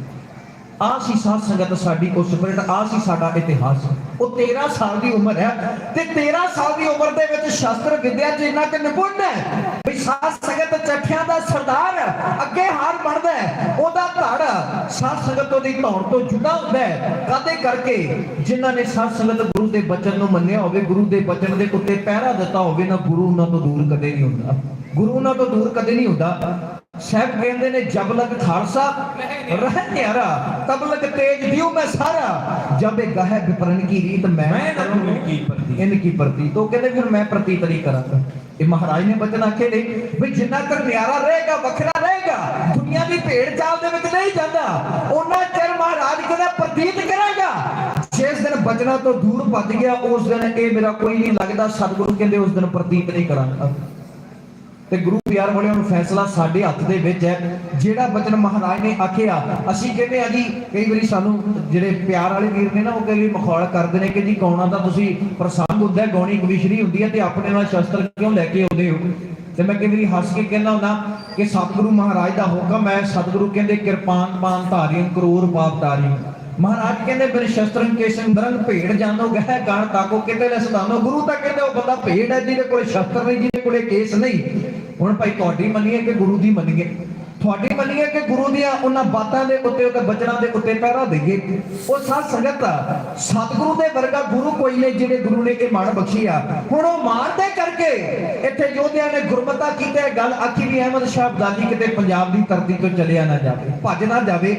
ਆ ਸੀ ਸਾਧ ਸੰਗਤ ਸਾਡੀ ਉਹ ਸਪਿਰਟ ਆ ਸੀ ਸਾਡਾ ਇਤਿਹਾਸ। ਉਹ 13 ਸਾਲ ਦੀ ਉਮਰ ਹੈ ਤੇ 13 ਸਾਲ ਦੀ ਉਮਰ ਦੇ ਵਿੱਚ ਸ਼ਸਤਰ ਵਿਦਿਆ 'ਚ ਇੰਨਾ ਕਿ ਨਿਪੁੰਨ ਹੈ ਵੀ ਸਾਧ ਸੰਗਤ ਚੱਠਿਆਂ ਦਾ ਸਰਦਾਰ ਅੱਗੇ ਹਾਰ ਬਣਦਾ ਹੈ, ਉਹਦਾ ਧੜ ਸਾਧ ਸੰਗਤ ਉਹਦੀ ਧੌਣ ਤੋਂ ਜੁਦਾ ਹੁੰਦਾ ਹੈ। ਕਾਦੇ ਕਰਕੇ? ਜਿਨ੍ਹਾਂ ਨੇ ਸਾਧ ਸੰਗਤ ਗੁਰੂ ਦੇ ਬਚਨ ਨੂੰ ਮੰਨਿਆ ਹੋਵੇ, ਗੁਰੂ ਦੇ ਬਚਨ ਦੇ ਉੱਤੇ ਪਹਿਰਾ ਦਿੱਤਾ ਹੋਵੇ, ਨਾ ਗੁਰੂ ਉਹਨਾਂ ਤੋਂ ਦੂਰ ਕਦੇ ਨਹੀਂ ਹੁੰਦਾ। ਗੁਰੂ ਉਹਨਾਂ ਤੋਂ ਦੂਰ ਕਦੇ ਨਹੀਂ ਹੁੰਦਾ। ਸਾਹਿਬ ਕਹਿੰਦੇ ਨੇ ਜਬ ਲਗ ਖਾਲਸਾ ਰਹਿ ਨਿਆਰਾ ਤਬ ਲਗ ਤੇਜ ਦਿਉ ਮੈਂ ਸਾਰਾ। ਜਬ ਇਹ ਗਹਿ ਵਿਪਰਨ ਕੀ ਰੀਤ ਮੈਂ ਕਰੂੰ ਕੀ ਪ੍ਰਤੀ। ਇਨ ਕੀ ਪ੍ਰਤੀ ਤੋਂ ਕਹਿੰਦੇ ਫਿਰ ਮੈਂ ਪ੍ਰਤੀਤਰੀ ਕਰਾਂਗਾ। ਇਹ ਮਹਾਰਾਜ ਨੇ ਬਚਨ ਆਖੇ ਨੇ ਵੀ ਜਿੰਨਾ ਤੱਕ ਨਿਆਰਾ ਰਹੇਗਾ ਵੱਖਰਾ ਰਹੇਗਾ ਦੁਨੀਆ ਦੀ ਭੇਡ ਚਾਲ ਦੇ ਵਿੱਚ ਨਹੀਂ ਜਾਂਦਾ। ਉਹਨਾਂ ਚਿਰ ਮਹਾਰਾਜ ਕਹਿੰਦਾ ਪ੍ਰਤੀਤ ਕਰਾਂਗਾ। ਜਿਸ ਦਿਨ ਬਚਨਾਂ ਤੋਂ ਦੂਰ ਭੱਜ ਗਿਆ ਉਸ ਦਿਨ ਇਹ ਮੇਰਾ ਕੋਈ ਨਹੀਂ ਲੱਗਦਾ। ਸਤਿਗੁਰੂ ਕਹਿੰਦੇ ਉਸ ਦਿਨ ਪ੍ਰਤੀਤ ਨਹੀਂ ਕਰਾਂਗਾ। ਤੇ ਗੁਰੂ ਪਿਆਰ ਵਾਲਿਆਂ ਨੂੰ ਫੈਸਲਾ ਸਾਡੇ ਹੱਥ ਦੇ ਵਿੱਚ ਹੈ। ਜਿਹੜਾ ਬਚਨ ਮਹਾਰਾਜ ਨੇ ਆਖਿਆ ਅਸੀਂ ਕਹਿੰਦੇ ਆ ਜੀ ਕਈ ਵਾਰੀ ਸਾਨੂੰ ਜਿਹੜੇ ਪਿਆਰ ਵਾਲੇ ਵੀਰ ਨੇ ਨਾ ਉਹ ਕਈ ਵਾਰੀ ਮਖੌਲ ਕਰਦੇ ਨੇ ਕਿ ਜੀ ਗਾਉਣਾ ਤਾਂ ਤੁਸੀਂ ਪ੍ਰਸੰਗ ਹੁੰਦਾ ਹੈ, ਗਾਉਣੀ ਕਵਿਸ਼ਰੀ ਹੁੰਦੀ ਹੈ ਤੇ ਆਪਣੇ ਨਾਲ ਸ਼ਸਤਰ ਕਿਉਂ ਲੈ ਕੇ ਆਉਂਦੇ ਹੋ? ਤੇ ਮੈਂ ਕਈ ਵਾਰੀ ਹੱਸ ਕੇ ਕਹਿੰਦਾ ਹੁੰਦਾ ਕਿ ਸਤਿਗੁਰੂ ਮਹਾਰਾਜ ਦਾ ਹੁਕਮ ਹੈ ਸਤਿਗੁਰੂ ਕਹਿੰਦੇ ਕਿਰਪਾਨ ਪਾਨ ਧਾਰੀਆਂ ਕਰੋੜ ਪਾਪ ਧਾਰੀਆਂ ਮਹਾਰਾਜ ਕਹਿੰਦੇ ਬਿਨ ਸ਼ਸਤਰਨ ਕੇ ਸੰਦਰੰਗ ਭੇੜ ਜਾਨੋ ਗਹਿ ਗਾਣ ਤਾਕੋ, ਕਿਤੇ ਲੈ ਸਦਾਨੋ ਗੁਰੂ ਤਾਂ ਕਹਿੰਦੇ, ਉਹ ਬੰਦਾ ਭੇੜ ਹੈ, ਜਿਹਦੇ ਕੋਲੇ ਸ਼ਸਤਰ ਨਹੀਂ, ਜਿਹਦੇ ਕੋਲੇ ਕੇਸ ਨਹੀਂ। ਹੁਣ ਭਾਈ ਤੁਹਾਡੀ ਮੰਨੀਏ ਕਿ ਗੁਰੂ ਦੀ ਮੰਨੀਏ? ਤੁਹਾਡੀ ਮੰਨੀਏ ਕਿ ਗੁਰੂ ਦੀਆਂ ਉਹਨਾਂ ਬਾਤਾਂ ਦੇ ਉੱਤੇ, ਉਹਦੇ ਬਚਨਾਂ ਦੇ ਉੱਤੇ ਪਹਿਰਾ ਦੇਈਏ? ਉਹ ਸਾਧ ਸੰਗਤ ਸਤਿਗੁਰੂ ਦੇ ਵਰਗਾ ਗੁਰੂ ਕੋਈ ਨਹੀਂ ਜਿਹੜੇ ਗੁਰੂ ਨੇ ਇਹ ਮਾਣ ਬਖਸ਼ੀ ਆ। ਹੁਣ ਉਹ ਮਾਣ ਦੇ ਕਰਕੇ ਇੱਥੇ ਯੋਧਿਆਂ ਨੇ ਗੁਰਮਤਾ ਕੀਤੀ ਗੱਲ ਆਖੀ ਵੀ ਅਹਿਮਦ ਸ਼ਾਹ ਅਬਦਾਲੀ ਕਿਤੇ ਪੰਜਾਬ ਦੀ ਧਰਤੀ ਤੋਂ ਚਲਿਆ ਨਾ ਜਾਵੇ, ਭੱਜ ਨਾ ਜਾਵੇ।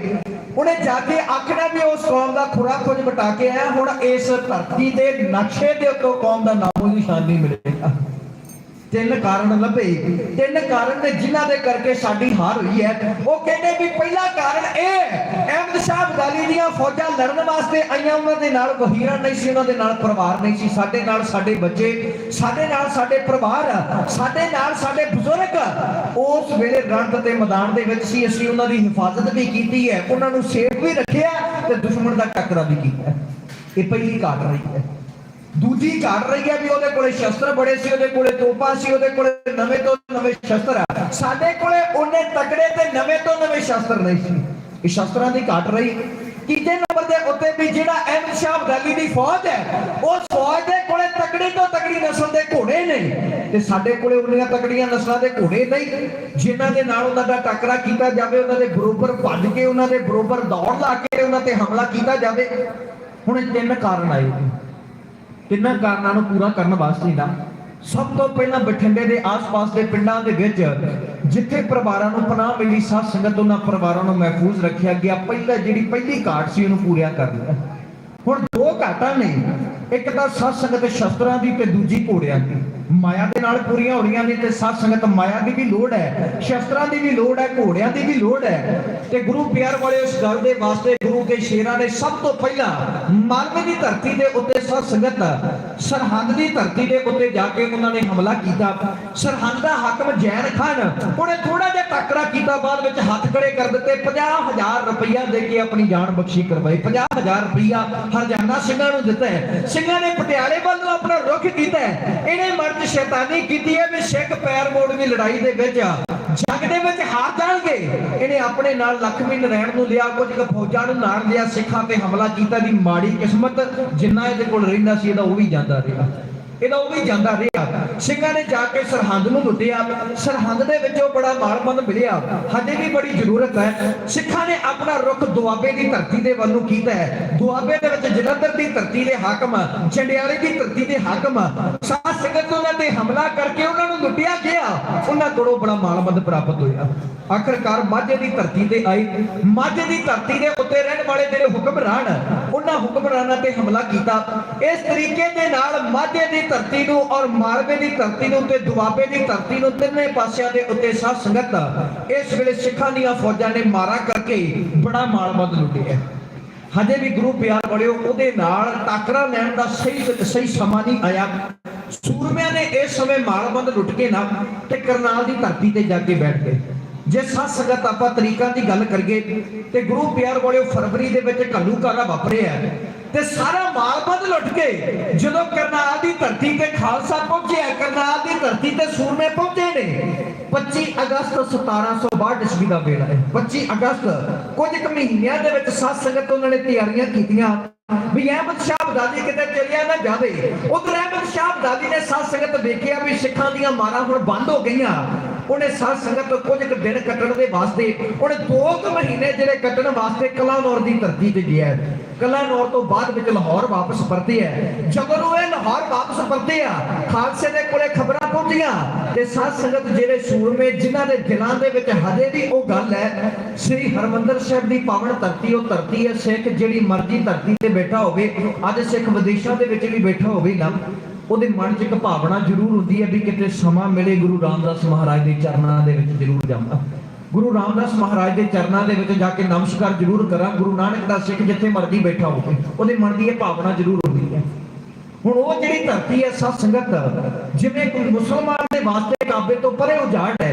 ਉਹਨੇ ਜਾ ਕੇ ਆਖਣਾ ਵੀ ਉਸ ਕੌਮ ਦਾ ਖੁਰਾ ਕੁਝ ਮਿਟਾ ਕੇ ਆਇਆ। ਹੁਣ ਇਸ ਧਰਤੀ ਦੇ ਨਕਸ਼ੇ ਦੇ ਉੱਤੇ ਕੌਮ ਦਾ ਨਾਮੋ ਨਿਸ਼ਾਨ ਨਹੀਂ ਮਿਲੇਗਾ। ਤਿੰਨ ਕਾਰਨ ਲੱਭੇ। ਤਿੰਨ ਕਾਰਨ ਨੇ ਜਿਨ੍ਹਾਂ ਦੇ ਕਰਕੇ ਸਾਡੀ ਹਾਰ ਹੋਈ ਹੈ। ਉਹ ਕਹਿੰਦੇ ਵੀ ਪਹਿਲਾ ਕਾਰਨ ਇਹ ਹੈ, ਅਹਿਮਦ ਸ਼ਾਹ ਅਬਦਾਲੀ ਦੀਆਂ ਫੌਜਾਂ ਲੜਨ ਵਾਸਤੇ ਆਈਆਂ ਉਹਨਾਂ ਦੇ ਨਾਲ ਵਹੀਰਾਂ ਨਹੀਂ ਸੀ ਉਹਨਾਂ ਦੇ ਨਾਲ ਪਰਿਵਾਰ ਨਹੀਂ ਸੀ। ਸਾਡੇ ਨਾਲ ਸਾਡੇ ਬੱਚੇ ਸਾਡੇ ਨਾਲ ਸਾਡੇ ਪਰਿਵਾਰ ਸਾਡੇ ਨਾਲ ਸਾਡੇ ਬਜ਼ੁਰਗ। ਉਸ ਵੇਲੇ ਰਣਤ ਤੇ ਮੈਦਾਨ ਦੇ ਵਿੱਚ ਸੀ ਅਸੀਂ ਉਹਨਾਂ ਦੀ ਹਿਫਾਜ਼ਤ ਵੀ ਕੀਤੀ ਹੈ। ਉਹਨਾਂ ਨੂੰ ਸੇਫ ਵੀ ਰੱਖਿਆ ਤੇ ਦੁਸ਼ਮਣ ਦਾ ਟੱਕਰਾ ਵੀ ਕੀਤਾ। ਇਹ ਪਹਿਲੀ ਕਾਰਨ ਰਹੀ ਹੈ। ਦੂਜੀ ਘਾਟ ਰਹੀ ਹੈ ਵੀ ਉਹਦੇ ਕੋਲੇ ਸ਼ਸਤਰ ਬੜੇ ਸੀ, ਉਹਦੇ ਕੋਲੇ ਤੋਪਾਂ ਸੀ, ਉਹਦੇ ਕੋਲੇ ਨਵੇਂ ਤੋਂ ਨਵੇਂ ਸ਼ਸਤਰ ਆ। ਸਾਡੇ ਕੋਲੇ ਉਹਨੇ ਤਕੜੇ ਤੇ ਨਵੇਂ ਤੋਂ ਨਵੇਂ ਸ਼ਸਤਰ ਨਹੀਂ ਸੀ। ਇਹ ਸ਼ਸਤਰਾਂ ਦੀ ਘਾਟ ਰਹੀ। ਤੀਜੇ ਨੰਬਰ ਦੇ ਉੱਤੇ ਵੀ ਜਿਹੜਾ ਅਹਿਮਦ ਸ਼ਾਹ ਅਬਦਾਲੀ ਦੀ ਫੌਜ ਹੈ ਉਸ ਫੌਜ ਦੇ ਕੋਲੇ ਤਕੜੀ ਤੋਂ ਤਕੜੀ ਨਸਲ ਦੇ ਘੋੜੇ ਨੇ। ਤੇ ਸਾਡੇ ਕੋਲੇ ਉਹਨੀਆਂ ਤਕੜੀਆਂ ਨਸਲਾਂ ਦੇ ਘੋੜੇ ਨਹੀਂ। ਜਿਨ੍ਹਾਂ ਦੇ ਨਾਲ ਉਹਨਾਂ ਦਾ ਟੱਕਰਾ ਕੀਤਾ ਜਾਵੇ, ਉਹਨਾਂ ਦੇ ਬਰੋਬਰ ਭੱਜ ਕੇ, ਉਹਨਾਂ ਦੇ ਬਰੋਬਰ ਦੌੜ ਲਾ ਕੇ, ਉਹਨਾਂ ਤੇ ਹਮਲਾ ਕੀਤਾ ਜਾਵੇ। ਹੁਣ ਤਿੰਨ ਕਾਰਨ ਆਏ। ਤਿੰਨਾਂ ਕਾਰਨਾਂ ਨੂੰ ਪੂਰਾ ਕਰਨ ਵਾਸਤੇ ਨਾ। ਸਭ ਤੋਂ ਪਹਿਲਾਂ ਬਠਿੰਡੇ ਦੇ ਆਸ-ਪਾਸ ਦੇ ਪਿੰਡਾਂ ਦੇ ਵਿੱਚ, ਜਿੱਥੇ ਪਰਿਵਾਰਾਂ ਨੂੰ ਪਨਾਹ ਮਿਲੀ, ਸਾਧ ਸੰਗਤ ਉਹਨਾਂ ਪਰਿਵਾਰਾਂ ਨੂੰ ਮਹਿਫੂਜ਼ ਰੱਖਿਆ ਗਿਆ। ਪਹਿਲਾਂ ਜਿਹੜੀ ਪਹਿਲੀ ਘਾਟ ਸੀ, ਉਹਨੂੰ ਪੂਰਿਆ ਕਰ ਲਿਆ। ਹੁਣ ਦੋ ਘਾਟਾਂ ਨੇ। ਇੱਕ ਤਾਂ ਸਤ ਸੰਗਤ ਸ਼ਸਤਰਾਂ ਦੀ ਤੇ ਦੂਜੀ ਘੋੜਿਆਂ ਦੀ। ਮਾਇਆ ਦੇ ਨਾਲ ਪੂਰੀਆਂ ਹੋ ਰਹੀਆਂ ਨੇ ਤੇ ਸਾਧ ਸੰਗਤ ਮਾਇਆ ਦੀ ਵੀ ਲੋੜ ਹੈ। ਸ਼ਸਤਰਾਂ ਦੀ ਵੀ ਲੋੜ ਹੈ, ਘੋੜਿਆਂ ਦੀ ਵੀ ਲੋੜ ਹੈ। ਤੇ ਗੁਰੂ ਪਿਆਰ ਵਾਲੇ ਉਸ ਗੱਲ ਦੇ ਵਾਸਤੇ ਗੁਰੂ ਕੇ ਸ਼ੇਰਾਂ ਨੇ ਸਭ ਤੋਂ ਪਹਿਲਾਂ ਮਾਲਵੇ ਦੀ ਧਰਤੀ ਦੇ ਉੱਤੇ ਸਾਧ ਸੰਗਤ, ਸਰਹੰਦ ਦੀ ਧਰਤੀ ਦੇ ਉੱਤੇ ਜਾ ਕੇ ਉਹਨਾਂ ਨੇ ਹਮਲਾ ਕੀਤਾ। ਸਰਹੰਦ ਦਾ ਹਾਕਮ ਜੈਨ ਖਾਨ, ਉਹਨੇ ਥੋੜਾ ਜਿਹਾ ਟੱਕਰਾ ਕੀਤਾ, ਬਾਅਦ ਵਿੱਚ ਹੱਥ ਖੜੇ ਕਰ ਦਿੱਤੇ। 50000 ਰੁਪਇਆ ਦੇ ਕੇ ਆਪਣੀ ਜਾਨ ਬਖਸ਼ੀ ਕਰਵਾਈ। 50000 ਰੁਪਇਆ ਹਰਜਾਨਾ ਸਿੰਘਾਂ ਨੂੰ ਦਿੱਤਾ ਹੈ। ਸਿੰਘਾਂ ਨੇ ਪਟਿਆਲੇ ਵੱਲ ਆਪਣਾ ਰੁਖ ਕੀਤਾ ਇਹਨੇ ਮਰਦ ਸ਼ੈਤਾਨੀ ਕੀਤੀ ਹੈ ਵੀ ਸਿੱਖ ਪੈਰ ਮੋੜ ਦੀ ਲੜਾਈ ਦੇ ਵਿੱਚ ਜੰਗ ਦੇ ਵਿੱਚ ਹਾਰ ਜਾਣਗੇ। ਇਹਨੇ ਆਪਣੇ ਨਾਲ ਲਖਮੀ ਨਰੈਣ ਨੂੰ ਲਿਆ, ਕੁਝ ਕੁ ਫੌਜਾਂ ਨੂੰ ਨਾਲ ਲਿਆ, ਸਿੱਖਾਂ ਤੇ ਹਮਲਾ ਕੀਤਾ ਦੀ ਮਾੜੀ ਕਿਸਮਤ ਜਿੰਨਾ ਇਹਦੇ ਕੋਲ ਰਹਿੰਦਾ ਸੀ, ਇਹਦਾ ਉਹ ਵੀ ਜਾਂਦਾ ਰਿਹਾ। ਇਹਦਾ ਉਹ ਵੀ ਜਾਂਦਾ ਰਿਹਾ। ਸਿੰਘਾਂ ਨੇ ਜਾ ਕੇ ਸਰਹੰਦ ਨੂੰ ਲੁੱਟਿਆ। ਸਰਹੰਦ ਦੇ ਵਿੱਚੋਂ ਬੜਾ ਮਾਲਮੰਦ ਮਿਲਿਆ। ਹਜੇ ਵੀ ਬੜੀ ਜ਼ਰੂਰਤ ਹੈ। ਸਿੱਖਾਂ ਨੇ ਆਪਣਾ ਰੁਖ ਦੁਆਬੇ ਦੀ ਧਰਤੀ ਦੇ ਵੱਲ ਨੂੰ ਕੀਤਾ ਹੈ। ਦੁਆਬੇ ਦੇ ਵਿੱਚ ਜਲੰਧਰ ਦੀ ਧਰਤੀ ਦੇ ਹਾਕਮ, ਜੰਡਿਆਲੇ ਦੀ ਧਰਤੀ ਦੇ ਹਾਕਮ, ਸਾਧ ਸੰਗਤ ਉਹਨਾਂ ਤੇ ਹਮਲਾ ਕਰਕੇ ਉਹਨਾਂ ਨੂੰ ਲੁੱਟਿਆ ਗਿਆ। ਉਹਨਾਂ ਕੋਲੋਂ ਬੜਾ ਮਾਲਮੰਦ ਪ੍ਰਾਪਤ ਹੋਇਆ। ਆਖਰਕਾਰ ਮਾਝੇ ਦੀ ਧਰਤੀ ਤੇ ਆਈ ਮਾਝੇ ਦੀ ਧਰਤੀ ਦੇ ਉੱਤੇ ਰਹਿਣ ਵਾਲੇ ਜਿਹੜੇ ਹੁਕਮਰਾਨ, ਉਹਨਾਂ ਹੁਕਮਰਾਨਾਂ ਤੇ ਹਮਲਾ ਕੀਤਾ। ਇਸ ਤਰੀਕੇ ਦੇ ਨਾਲ ਮਾਝੇ ਦੀ ਧਰਤੀ ਨੂੰ ਔਰ ਮਾਲਵੇ ਦੀ ਧਰਤੀ ਨੂੰ ਤੇ ਦੁਆਬੇ ਦੀ ਧਰਤੀ ਨੂੰ ਤਿੰਨੇ ਪਾਸਿਆਂ ਦੇ ਉੱਤੇ ਸਾਧ ਸੰਗਤ ਇਸ ਵੇਲੇ ਸਿੱਖਾਂ ਦੀਆਂ ਫੌਜਾਂ ਨੇ ਮਾਰਾ ਕਰਕੇ ਬੜਾ ਮਾਲਮੰਦ ਲੁੱਟਿਆ ਹਜੇ ਵੀ ਗੁਰੂ ਪਿਆਰ ਬੜਿਓ ਉਹਦੇ ਨਾਲ ਟਾਕਰਾ ਲੈਣ ਦਾ ਸਹੀ ਸਹੀ ਸਮਾਂ ਨਹੀਂ ਆਇਆ। ਸੂਰਮਿਆਂ ਨੇ ਇਸ ਸਮੇਂ ਮਾਲਬੰਦ ਲੁੱਟ ਕੇ ਨਾ ਤੇ ਕਰਨਾਲ ਦੀ ਧਰਤੀ ਤੇ ਜਾ ਕੇ ਬੈਠ ਗਏ। ਜੇ ਸਤ ਸੰਗਤ ਆਪਾਂ ਤਰੀਕਾਂ ਦੀ ਗੱਲ ਕਰੀਏ ਤੇ ਗੁਰੂ ਪਿਆਰ ਬੜਿਓ ਫਰਵਰੀ ਦੇ ਵਿੱਚ ਘੱਲੂਕਾਰਾ ਵਾਪਰਿਆ ਤੇ ਸਾਰਾ ਮਾਲਬੰਦ ਲੁੱਟ ਕੇ ਜਦੋਂ ਕਰਨਾਲ ਦੀ ਧਰਤੀ ਤੇ ਖਾਲਸਾ ਪਹੁੰਚਿਆ, ਕਰਨਾਲ ਦੀ ਧਰਤੀ ਤੇ ਸੂਰਮੇ ਪਹੁੰਚੇ ਨੇ। 25 ਅਗਸਤ 1762 ਈਸਵੀ ਦਾ ਵੇਲਾ ਹੈ। 25 ਅਗਸਤ ਕੁਝ ਕੁ ਮਹੀਨਿਆਂ ਦੇ ਵਿੱਚ ਸਾਧ ਸੰਗਤ ਉਹਨਾਂ ਨੇ ਤਿਆਰੀਆਂ ਕੀਤੀਆਂ ਵੀ ਅਹਿਮਦ ਸ਼ਾਹ ਅਬਦਾਲੀ ਕਿਤੇ ਚਲਿਆ ਨਾ ਜਾਵੇ। ਉਧਰ ਅਹਿਮਦ ਸ਼ਾਹ ਨੇ ਸਾਧ ਸੰਗਤ ਵੇਖਿਆ ਵੀ ਸਿੱਖਾਂ ਦੀਆਂ ਮਾਰਾਂ ਹੁਣ ਬੰਦ ਹੋ ਗਈਆਂ। ਉਹਨੇ ਸਾਧ ਸੰਗਤ ਕੁਝ ਕੁ ਦਿਨ ਕੱਟਣ ਦੇ ਵਾਸਤੇ, ਉਹਨੇ 2 ਮਹੀਨੇ ਜਿਹੜੇ ਕੱਟਣ ਵਾਸਤੇ ਕਲਾਨੌਰ ਦੀ ਧਰਤੀ ਤੇ ਗਿਆ ਕਲਾਨੌਰ ਤੋਂ ਬਾਅਦ ਵਿੱਚ ਲਾਹੌਰ ਵਾਪਸ ਪਰਤੇ ਹੈ। ਜਦੋਂ ਉਹ ਇਹ ਲਾਹੌਰ ਵਾਪਸ ਪਰਤੇ ਆ, ਖਾਲਸੇ ਦੇ ਕੋਲੇ ਖਬਰਾਂ ਪਹੁੰਚੀਆਂ ਤੇ ਸਾਧ ਸੰਗਤ ਜਿਹੜੇ ਸੂਰਮੇ ਜਿਨ੍ਹਾਂ ਦੇ ਦਿਲਾਂ ਦੇ ਵਿੱਚ ਹਜੇ ਵੀ ਉਹ ਗੱਲ ਹੈ, ਸ੍ਰੀ ਹਰਮੰਦਰ ਸਾਹਿਬ ਦੀ ਪਾਵਨ ਧਰਤੀ, ਉਹ ਧਰਤੀ ਹੈ ਸਿੱਖ ਜਿਹੜੀ ਮਰਜ਼ੀ ਧਰਤੀ ਤੇ ਬੈਠਾ ਹੋਵੇ, ਅੱਜ ਸਿੱਖ ਵਿਦੇਸ਼ਾਂ ਦੇ ਵਿੱਚ ਵੀ ਬੈਠਾ ਹੋਵੇ ਨਾ, ਉਹਦੇ ਮਨ 'ਚ ਇੱਕ ਭਾਵਨਾ ਜ਼ਰੂਰ ਹੁੰਦੀ ਹੈ ਵੀ ਕਿਤੇ ਸਮਾਂ ਮਿਲੇ, ਗੁਰੂ ਰਾਮਦਾਸ ਮਹਾਰਾਜ ਦੇ ਚਰਨਾਂ ਦੇ ਵਿੱਚ ਜ਼ਰੂਰ ਜਾਵਾਂ। ਗੁਰੂ ਰਾਮਦਾਸ ਮਹਾਰਾਜ ਦੇ ਚਰਨਾਂ ਦੇ ਵਿੱਚ ਜਾ ਕੇ ਨਮਸਕਾਰ ਜ਼ਰੂਰ ਕਰਾਂ, ਗੁਰੂ ਨਾਨਕ ਦਾ ਸਿੱਖ ਜਿੱਥੇ ਮਰਜ਼ੀ ਬੈਠਾ ਹੋਵੇ, ਉਹਦੇ ਮਨ ਦੀ ਇਹ ਭਾਵਨਾ ਜ਼ਰੂਰ ਹੁੰਦੀ ਹੈ। ਹੁਣ ਉਹ ਜਿਹੜੀ ਧਰਤੀ ਹੈ, ਸਤ ਸੰਗਤ, ਜਿਵੇਂ ਕੋਈ ਮੁਸਲਮਾਨ ਦੇ ਵਾਸਤੇ ਕਾਬੇ ਤੋਂ ਪਰੇ ਉਜਾੜ ਹੈ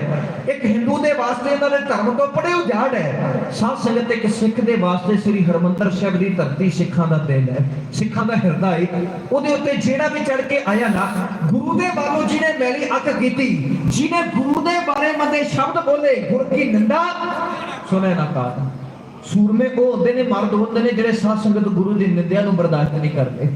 ਇੱਕ ਹਿੰਦੂ ਦੇ ਵਾਸਤੇ ਇਹਨਾਂ ਦੇ ਧਰਮ ਤੋਂ ਪਰੇ ਉਜਾੜ ਹੈ। ਸਤ ਸੰਗਤ ਇੱਕ ਸਿੱਖ ਦੇ ਵਾਸਤੇ ਸ੍ਰੀ ਹਰਮੰਦਰ ਸਾਹਿਬ ਦੀ ਧਰਤੀ ਸਿੱਖਾਂ ਦਾ ਦਿਲ ਹੈ। ਸਿੱਖਾਂ ਦਾ ਹਿਰਦਾ ਹੈ। ਉਹਦੇ ਉੱਤੇ ਜਿਹੜਾ ਵੀ ਚੜ ਕੇ ਆਇਆ ਨਾ, ਗੁਰੂ ਦੇ ਬਾਰੇ ਜਿਹਨੇ ਮੈਲੀ ਅੱਖ ਕੀਤੀ, ਜਿਹਨੇ ਗੁਰੂ ਦੇ ਬਾਰੇ ਮਤੇ ਸ਼ਬਦ ਬੋਲੇ, ਗੁਰ ਕੀ ਨਿੰਦਾ? ਸੁਣੇ ਨਾ ਕਾ ਸੂਰਮੇ ਉਹ ਹੁੰਦੇ ਨੇ, ਮਰਦ ਹੁੰਦੇ ਨੇ ਜਿਹੜੇ ਸਾਧ ਸੰਗਤ ਗੁਰੂ ਦੀ ਨਿੰਦਿਆ ਨੂੰ ਬਰਦਾਸ਼ਤ ਨਹੀਂ ਕਰਦੇ।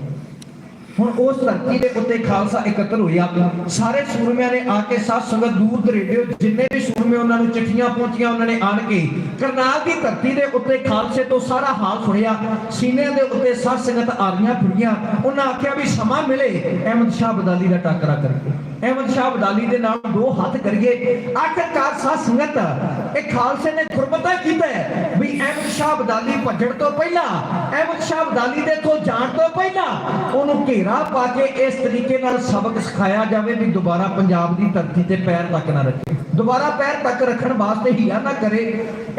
ਹੁਣ ਉਸ ਧਰਤੀ ਦੇ ਉੱਤੇ ਖਾਲਸਾ ਇਕੱਤਰ ਹੋਇਆ। ਸਾਰੇ ਸੂਰਮਿਆਂ ਨੇ ਆ ਕੇ ਸਾਧ ਸੰਗਤ ਦੂਰ ਦਰੇਡੇ ਜਿੰਨੇ ਵੀ ਸੂਰਮੇ ਉਹਨਾਂ ਨੂੰ ਚਿੱਠੀਆਂ ਪਹੁੰਚੀਆਂ, ਉਹਨਾਂ ਨੇ ਆਣ ਕੇ ਕਰਨਾਲ ਦੀ ਧਰਤੀ ਦੇ ਉੱਤੇ ਖਾਲਸੇ ਤੋਂ ਸਾਰਾ ਹਾਲ ਸੁਣਿਆ। ਸੀਨਿਆਂ ਦੇ ਉੱਤੇ ਸਾਧ ਸੰਗਤ ਆਰੀਆਂ ਫੁਰੀਆਂ। ਉਹਨਾਂ ਆਖਿਆ ਵੀ ਸਮਾਂ ਮਿਲੇ, ਅਹਿਮਦ ਸ਼ਾਹ ਬਦਾਲੀ ਦਾ ਟਾਕਰਾ ਕਰਕੇ। ਅਹਿਮਦ ਸ਼ਾਹ ਬਦਾਲੀ ਦੇ ਨਾਲ ਦੋ ਹੱਥ ਕਰੀਏ। ਆਖਰਕਾਰ ਸਾਧ ਸੰਗਤ ਇਹ ਖਾਲਸੇ ਨੇ ਗੁਰਬਤਾ ਕੀਤਾ ਹੈ। ਅਹਿਮਦ ਸ਼ਾਹ ਬਦਾਲੀ ਭੱਜਣ ਤੋਂ ਪਹਿਲਾਂ, ਅਹਿਮਦ ਸ਼ਾਹ ਬਦਾਲੀ ਦੇ ਤੋਂ ਜਾਣ ਤੋਂ ਪਹਿਲਾਂ ਉਹਨੂੰ ਘੇਰਾ ਪਾ ਕੇ ਇਸ ਤਰੀਕੇ ਨਾਲ ਸਬਕ ਸਿਖਾਇਆ ਜਾਵੇ ਵੀ ਦੁਬਾਰਾ ਪੰਜਾਬ ਦੀ ਧਰਤੀ ਤੇ ਪੈਰ ਤੱਕ ਨਾ ਰੱਖੇ। ਦੁਬਾਰਾ ਪੈਰ ਤੱਕ ਰੱਖਣ ਵਾਸਤੇ ਹੀਲਾ ਨਾ ਕਰੇ।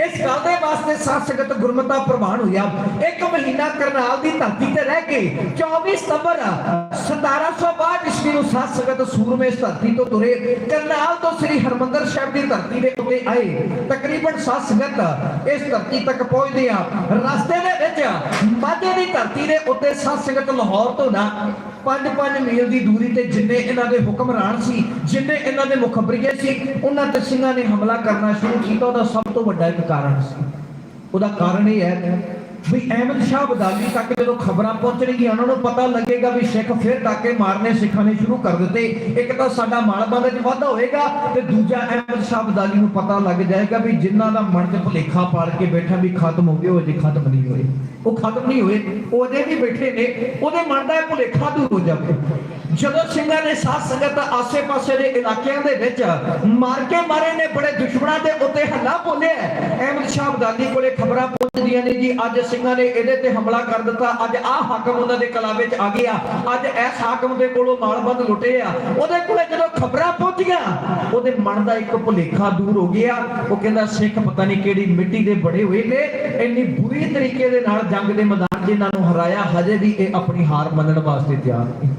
ਇਸ ਗੱਲ ਦੇ ਵਾਸਤੇ ਸਾਧ ਸੰਗਤ ਗੁਰਮਤਾ ਪ੍ਰਵਾਨ ਹੋਇਆ। ਇੱਕ ਮਹੀਨਾ ਕਰਨਾਲ ਦੀ ਧਰਤੀ ਤੇ ਰਹਿ ਕੇ 24 ਸਤੰਬਰ 1762 ਈਸਵੀ ਨੂੰ ਸਾਧ ਸੰਗਤ ਸੂਰਮੇ ਇਸ ਧਰਤੀ ਤੋਂ ਤੁਰੇ। ਕਰਨਾਲ ਤੋਂ ਸ੍ਰੀ ਹਰਮੰਦਰ ਸਾਹਿਬ ਦੀ ਧਰਤੀ ਦੇ ਉੱਤੇ ਆਏ। ਤਕਰੀਬਨ ਸਾਧ ਸੰਗਤ ਇਸ ਧਰਤੀ ਤੱਕ ਪਹੁੰਚਦੇ ਆ। ਰਸਤੇ ਦੇ ਵਿੱਚ ਮਾਝੇ ਦੀ ਧਰਤੀ ਦੇ ਉੱਤੇ ਸਾਧ ਸੰਗਤ ਲਾਹੌਰ ਤੋਂ ਨਾ 5-5 ਮੀਲ ਦੀ ਦੂਰੀ ਤੇ ਜਿੰਨੇ ਇਹਨਾਂ ਦੇ ਹੁਕਮਰਾਨ ਸੀ, ਜਿੰਨੇ ਇਹਨਾਂ ਦੇ ਮੁਖਬਰੀਏ ਸੀ, ਉਹਨਾਂ ਤੇ ਸਿੰਘਾਂ ਨੇ ਹਮਲਾ ਕਰਨਾ ਸ਼ੁਰੂ ਕੀਤਾ। ਉਹਦਾ ਸਭ ਤੋਂ ਵੱਡਾ ਇੱਕ ਕਾਰਨ ਸੀ। ਉਹਦਾ ਕਾਰਨ ਇਹ ਹੈ ਵੀ ਅਹਿਮਦ ਸ਼ਾਹ ਬਦਾਲੀ ਤੱਕ ਜਦੋਂ ਖਬਰਾਂ ਪਹੁੰਚਣਗੀਆਂ, ਉਹਨਾਂ ਨੂੰ ਪਤਾ ਲੱਗੇਗਾ ਵੀ ਸਿੱਖ ਫਿਰ ਡਾਕੇ ਮਾਰਨੇ ਸਿੱਖਾਂ ਨੇ ਸ਼ੁਰੂ ਕਰ ਦਿੱਤੇ। ਇੱਕ ਤਾਂ ਸਾਡਾ ਮਾਲਬੰਦ ਚ ਵਾਧਾ ਹੋਏਗਾ ਤੇ ਦੂਜਾ ਅਹਿਮਦ ਸ਼ਾਹ ਬਦਾਲੀ ਨੂੰ ਪਤਾ ਲੱਗ ਜਾਏਗਾ ਵੀ ਜਿਨ੍ਹਾਂ ਦਾ ਮਨ 'ਚ ਭੁਲੇਖਾ ਪਾੜ ਕੇ ਬੈਠਾ ਵੀ ਖਤਮ ਹੋ ਗਏ ਉਹ ਅਜੇ ਖਤਮ ਨਹੀਂ ਹੋਏ। ਉਹ ਖਤਮ ਨਹੀਂ ਹੋਏ, ਉਹ ਅਜੇ ਵੀ ਬੈਠੇ ਨੇ, ਉਹਦੇ ਮਨ ਦਾ ਭੁਲੇਖਾ ਦੂਰ ਹੋ ਜਾਵੇ। ਜਦੋਂ ਸਿੰਘਾਂ ਨੇ ਸਾਧ ਸੰਗਤ ਆਸੇ-ਪਾਸੇ ਦੇ ਇਲਾਕਿਆਂ ਦੇ ਵਿੱਚ ਮਾਰ ਕੇ ਮਾਰੇ ਨੇ, ਬੜੇ ਦੁਸ਼ਮਣਾਂ ਦੇ ਉੱਤੇ ਹੱਲਾ ਬੋਲਿਆ ਅਹਿਮਦ ਸ਼ਾਹ ਅਬਦਾਲੀ ਕੋਲੇ ਖਬਰਾਂ ਪਹੁੰਚਦੀਆਂ ਨੇ ਜੀ, ਅੱਜ ਸਿੰਘਾਂ ਨੇ ਇਹਦੇ ਤੇ ਹਮਲਾ ਕਰ ਦਿੱਤਾ। ਅੱਜ ਆਹ ਹਾਕਮ ਉਹਨਾਂ ਦੇ ਕਲਾ ਵਿੱਚ ਆ ਗਿਆ। ਅੱਜ ਇਸ ਹਾਕਮ ਦੇ ਕੋਲੋਂ ਮਾਲਬੰਦ ਲੁੱਟੇ ਆ। ਉਹਦੇ ਕੋਲੇ ਜਦੋਂ ਖਬਰਾਂ ਪਹੁੰਚੀਆਂ, ਉਹਦੇ ਮਨ ਦਾ ਇੱਕ ਭੁਲੇਖਾ ਦੂਰ ਹੋ ਗਿਆ। ਉਹ ਕਹਿੰਦਾ, ਸਿੱਖ ਪਤਾ ਨਹੀਂ ਕਿਹੜੀ ਮਿੱਟੀ ਦੇ ਬੜੇ ਹੋਏ ਨੇ। ਇੰਨੀ ਬੁਰੀ ਤਰੀਕੇ ਦੇ ਨਾਲ ਜੰਗ ਦੇ ਮੈਦਾਨ 'ਚ ਇਹਨਾਂ ਨੂੰ ਹਰਾਇਆ, ਹਜੇ ਵੀ ਇਹ ਆਪਣੀ ਹਾਰ ਮੰਨਣ ਵਾਸਤੇ ਤਿਆਰ ਨਹੀਂ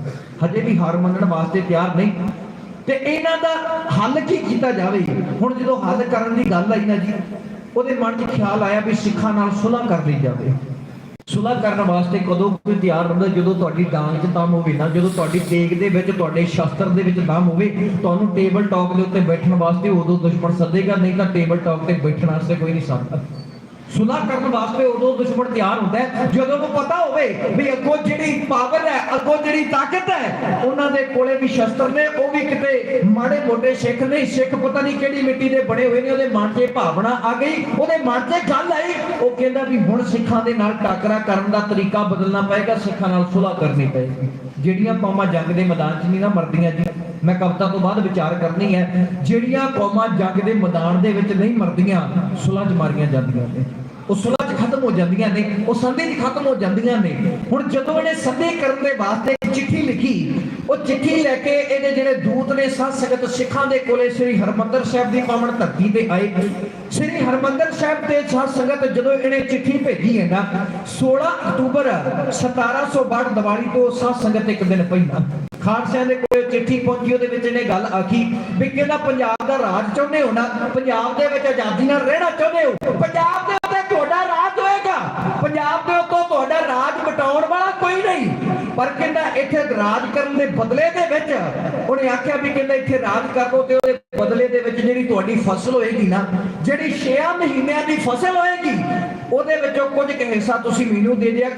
ਹਜੇ ਵੀ ਹਾਰ ਮੰਨਣ ਵਾਸਤੇ ਤਿਆਰ ਨਹੀਂ। ਤੇ ਇਹਨਾਂ ਦਾ ਹੱਲ ਕੀ ਕੀਤਾ ਜਾਵੇ? ਹੁਣ ਜਦੋਂ ਹੱਲ ਕਰਨ ਦੀ ਗੱਲ ਆਈ ਨਾ ਜੀ, ਉਹਦੇ ਮਨ 'ਚ ਖਿਆਲ ਆਇਆ ਵੀ ਸਿੱਖਾਂ ਨਾਲ ਸੁਲ੍ਹਾ ਕਰ ਲਈ ਜਾਵੇ। ਸੁਲ੍ਹਾ ਕਰਨ ਵਾਸਤੇ ਕਦੋਂ ਕੋਈ ਤਿਆਰ ਹੁੰਦਾ? ਜਦੋਂ ਤੁਹਾਡੀ ਡਾਂਗ 'ਚ ਦਮ ਹੋਵੇ ਨਾ, ਜਦੋਂ ਤੁਹਾਡੀ ਤੇਗ ਦੇ ਵਿੱਚ, ਤੁਹਾਡੇ ਸ਼ਸਤਰ ਦੇ ਵਿੱਚ ਦਮ ਹੋਵੇ, ਤੁਹਾਨੂੰ ਟੇਬਲ ਟਾਕ ਦੇ ਉੱਤੇ ਬੈਠਣ ਵਾਸਤੇ ਉਦੋਂ ਦੁਸ਼ਮਣ ਸੱਦੇਗਾ, ਨਹੀਂ ਤਾਂ ਟੇਬਲ ਟਾਕ ਤੇ ਬੈਠਣ ਵਾਸਤੇ ਕੋਈ ਨਹੀਂ ਸੱਦਦਾ। ਸੁਲ੍ਹਾ ਕਰਨ ਵਾਸਤੇ ਉਦੋਂ ਦੁਸ਼ਮਣ ਤਿਆਰ ਹੁੰਦਾ ਹੈ। ਜਦੋਂ ਨੂੰ ਪਤਾ ਹੋਵੇ ਵੀ ਅੱਗੋਂ ਜਿਹੜੀ ਪਾਵਰ ਹੈ, ਅੱਗੋਂ ਜਿਹੜੀ ਤਾਕਤ ਹੈ, ਉਹਨਾਂ ਦੇ ਕੋਲੇ ਵੀ ਸ਼ਸਤਰ ਨੇ, ਉਹ ਵੀ ਕਿਤੇ ਮਾੜੇ ਮੋਟੇ ਸਿੱਖ ਨਹੀਂ ਸਿੱਖ ਪਤਾ ਨਹੀਂ ਕਿਹੜੀ ਮਿੱਟੀ ਦੇ ਬਣੇ ਹੋਏ ਨੇ, ਉਹਦੇ ਮਨ 'ਚ ਭਾਵਨਾ ਆ ਗਈ। ਉਹਦੇ ਮਨ 'ਚ ਗੱਲ ਆਈ, ਉਹ ਕਹਿੰਦਾ ਵੀ ਹੁਣ ਸਿੱਖਾਂ ਦੇ ਨਾਲ ਟਾਕਰਾ ਕਰਨ ਦਾ ਤਰੀਕਾ ਬਦਲਣਾ ਪਏਗਾ, ਸਿੱਖਾਂ ਨਾਲ ਸੁਲ੍ਹਾ ਕਰਨੀ ਪਏਗੀ। ਜਿਹੜੀਆਂ ਕੌਮਾਂ ਜੰਗ ਦੇ ਮੈਦਾਨ 'ਚ ਨਹੀਂ ਨਾ ਮਰਦੀਆਂ ਜੀ। ਮੈਂ ਕਵਿਤਾ ਤੋਂ ਬਾਅਦ ਵਿਚਾਰ ਕਰਨੀ ਹੈ, ਜਿਹੜੀਆਂ ਕੌਮਾਂ ਜੰਗ ਦੇ ਮੈਦਾਨ ਦੇ ਵਿੱਚ ਨਹੀਂ ਮਰਦੀਆਂ ਸੁਲ੍ਹਾ ਮਾਰੀਆਂ ਜਾਂਦੀਆਂ ਨੇ। ਉਹ ਸੁਲ੍ਹਾ ਖਤਮ ਹੋ ਜਾਂਦੀਆਂ ਨੇ, ਉਹ ਸੰਧੀ 'ਚ ਖਤਮ ਹੋ ਜਾਂਦੀਆਂ ਨੇ। ਹੁਣ ਜਦੋਂ ਇਹਨੇ ਸੰਧੀ ਕਰਨ ਦੇ ਵਾਸਤੇ ਚਿੱਠੀ ਲਿਖੀ, ਉਹ ਚਿੱਠੀ ਲੈ ਕੇ ਇਹਦੇ ਜਿਹੜੇ ਦੂਤ ਨੇ ਸਾਧ ਸੰਗਤ ਸਿੱਖਾਂ ਦੇ ਕੋਲੇ ਸ੍ਰੀ ਹਰਮੰਦਰ ਸਾਹਿਬ ਦੀ ਪਾਵਨ ਧਰਤੀ ਤੇ ਆਏ। ਸ੍ਰੀ ਹਰਮੰਦਰ ਸਾਹਿਬ ਤੇ ਸਾਧ ਸੰਗਤ ਜਦੋਂ ਇਹਨੇ ਚਿੱਠੀ ਭੇਜੀ ਹੈ ਨਾ 16 ਅਕਤੂਬਰ 1762 ਦੀਵਾਲੀ ਤੋਂ ਸਾਧ ਸੰਗਤ ਇੱਕ ਦਿਨ ਪਹਿਲਾਂ ਖਾਲਸਿਆਂ ਦੇ ਕੋਲ ਚਿੱਠੀ ਪਹੁੰਚੀ, ਉਹਦੇ ਵਿੱਚ ਇਹਨੇ ਗੱਲ ਆਖੀ ਵੀ ਕਹਿੰਦਾ ਪੰਜਾਬ ਦਾ ਰਾਜ ਚਾਹੁੰਦੇ ਹੋ ਨਾ, ਪੰਜਾਬ ਦੇ ਵਿੱਚ ਆਜ਼ਾਦੀ ਨਾਲ ਰਹਿਣਾ ਚਾਹੁੰਦੇ ਹੋ? ਪੰਜਾਬ ਦੇ ਉੱਤੇ ਤੁਹਾਡਾ ਰਾਜ ਹੋਏਗਾ। ਪੰਜਾਬ ਦੇ ਉੱਤੋਂ ਤੁਹਾਡਾ ਰਾਜ ਮਟਾਉਣ ਵਾਲਾ ਕੋਈ ਨਹੀਂ। ਪਰ ਕਹਿੰਦਾ ਇੱਥੇ ਰਾਜ ਕਰਨ ਦੇ ਬਦਲੇ ਦੇ ਵਿੱਚ ਉਹਨੇ ਆਖਿਆ ਵੀ ਕਹਿੰਦਾ ਇੱਥੇ ਰਾਜ ਕਰ ਲਓ ਤੇ ਉਹਦੇ ਬਦਲੇ ਦੇ ਵਿੱਚ ਜਿਹੜੀ ਤੁਹਾਡੀ ਫਸਲ ਹੋਏਗੀ ਨਾ, ਜਿਹੜੀ 6 ਮਹੀਨਿਆਂ ਦੀ ਫਸਲ ਹੋਏਗੀ, ਉਹਦੇ ਵਿੱਚੋਂ ਕੁਝ ਕੁ ਹਿੱਸਾ ਤੁਸੀਂ ਮੈਨੂੰ ਦੇ ਦਿਆ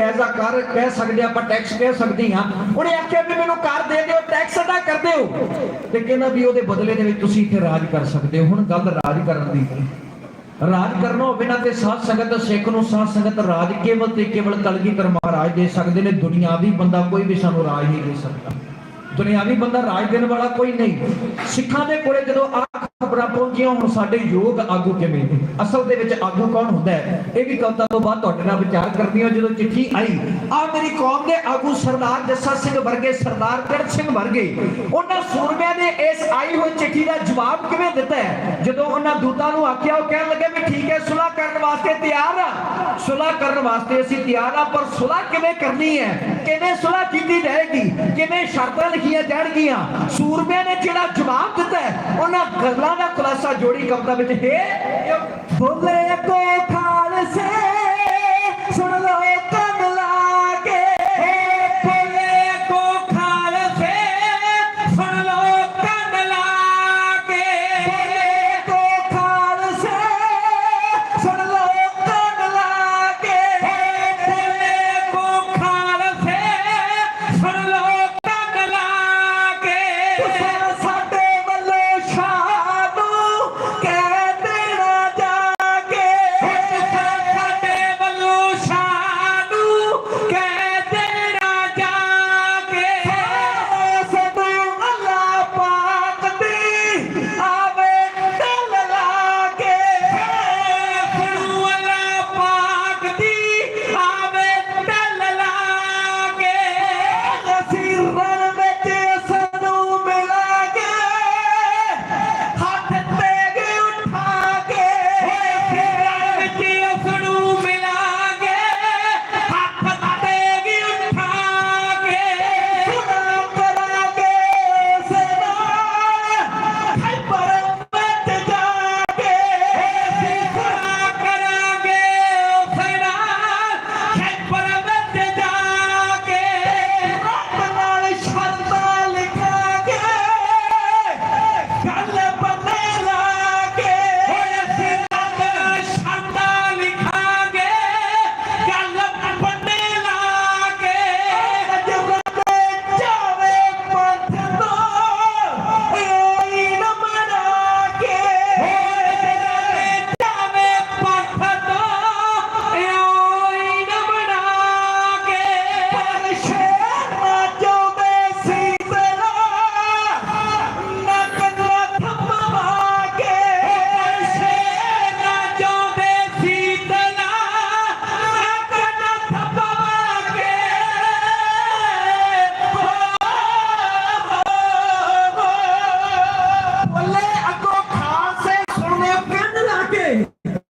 ਐਜ਼ ਅ ਕਰ ਕਹਿ ਸਕਦੇ ਆਪਾਂ ਟੈਕਸ ਕਹਿ ਸਕਦੇ ਹਾਂ। ਉਹਨੇ ਆਖਿਆ ਵੀ ਮੈਨੂੰ ਕਰ ਦੇ ਦਿਓ ਟੈਕਸ ਅਦਾ ਕਰ ਦਿਓ। ਤੇ ਕਹਿੰਦਾ ਵੀ ਉਹਦੇ ਬਦਲੇ ਦੇ ਵਿੱਚ ਤੁਸੀਂ ਇੱਥੇ ਰਾਜ ਕਰ ਸਕਦੇ ਹੋ। ਹੁਣ ਗੱਲ ਰਾਜ ਕਰਨ ਦੀ। ਨਹੀਂ ਰਾਜ ਕਰਨਾ ਹੋਵੇ ਨਾ ਤੇ ਸਾਧ ਸੰਗਤ, ਸਿੱਖ ਨੂੰ ਸਾਧ ਸੰਗਤ ਰਾਜ ਕੇਵਲ ਤੇ ਕੇਵਲ ਕਲਗੀਧਰ ਮਹਾਰਾਜ ਦੇ ਸਕਦੇ ਨੇ। ਦੁਨਿਆਵੀ ਬੰਦਾ ਕੋਈ ਵੀ ਸਾਨੂੰ ਰਾਜ ਨਹੀਂ ਦੇ ਸਕਦਾ। ਦੁਨਿਆਵੀ ਬੰਦਾ ਰਾਜ ਦੇਣ ਵਾਲਾ ਕੋਈ ਨਹੀਂ। ਸਿੱਖਾਂ ਦੇ ਕੋਲੇ ਜਦੋਂ ਆ ਖਬਰਾਂ ਪਹੁੰਚੀਆਂ ਹੁਣ ਸਾਡੇ ਯੋਗ ਆਗੂ ਕਿਵੇਂ ਅਸਲ ਦੇ ਵਿੱਚ ਆਗੂ ਕੌਣ ਹੁੰਦਾ ਹੈ? ਇਹ ਵੀ ਕਵਿਤਾ ਤੋਂ ਬਾਅਦ ਤੁਹਾਡੇ ਨਾਲ ਵਿਚਾਰ ਕਰਨੀ ਹੈ, ਜਦੋਂ ਚਿੱਠੀ ਆਈ, ਆ ਮੇਰੀ ਕੌਮ ਦੇ ਆਗੂ ਸਰਦਾਰ ਜੱਸਾ ਸਿੰਘ ਵਰਗੇ, ਸਰਦਾਰ ਕਿਰਤ ਸਿੰਘ ਵਰਗੇ, ਉਹਨਾਂ ਸੂਰਮਿਆਂ ਨੇ ਇਸ ਆਈ ਹੋਈ ਚਿੱਠੀ ਦਾ ਜਵਾਬ ਕਿਵੇਂ ਦਿੱਤਾ ਹੈ? ਜਦੋਂ ਉਹਨਾਂ ਦੂਤਾਂ ਨੂੰ ਆਖਿਆ, ਉਹ ਕਹਿਣ ਲੱਗੇ ਵੀ ਠੀਕ ਹੈ, ਸੁਲ੍ਹਾ ਕਰਨ ਵਾਸਤੇ ਤਿਆਰ ਆ। ਸੁਲ੍ਹਾ ਕਰਨ ਵਾਸਤੇ ਅਸੀਂ ਤਿਆਰ ਆ, ਪਰ ਸੁਲ੍ਹਾ ਕਿਵੇਂ ਕਰਨੀ ਹੈ? ਕਿਵੇਂ ਸੁਲ੍ਹਾ ਕੀਤੀ ਜਾਏਗੀ? ਕਿਵੇਂ ਸ਼ਰਤਾਂ ਲਿਖੀਆਂ ਜਾਣਗੀਆਂ? ਸੂਰਮਿਆਂ ਨੇ ਜਿਹੜਾ ਜਵਾਬ ਦਿੱਤਾ ਹੈ, ਗੱਲਾਂ ਦਾ ਖੁਲਾਸਾ ਜੋੜੀ ਕਵਿਤਾ ਵਿੱਚ ਹੈ ਬੋਲੇ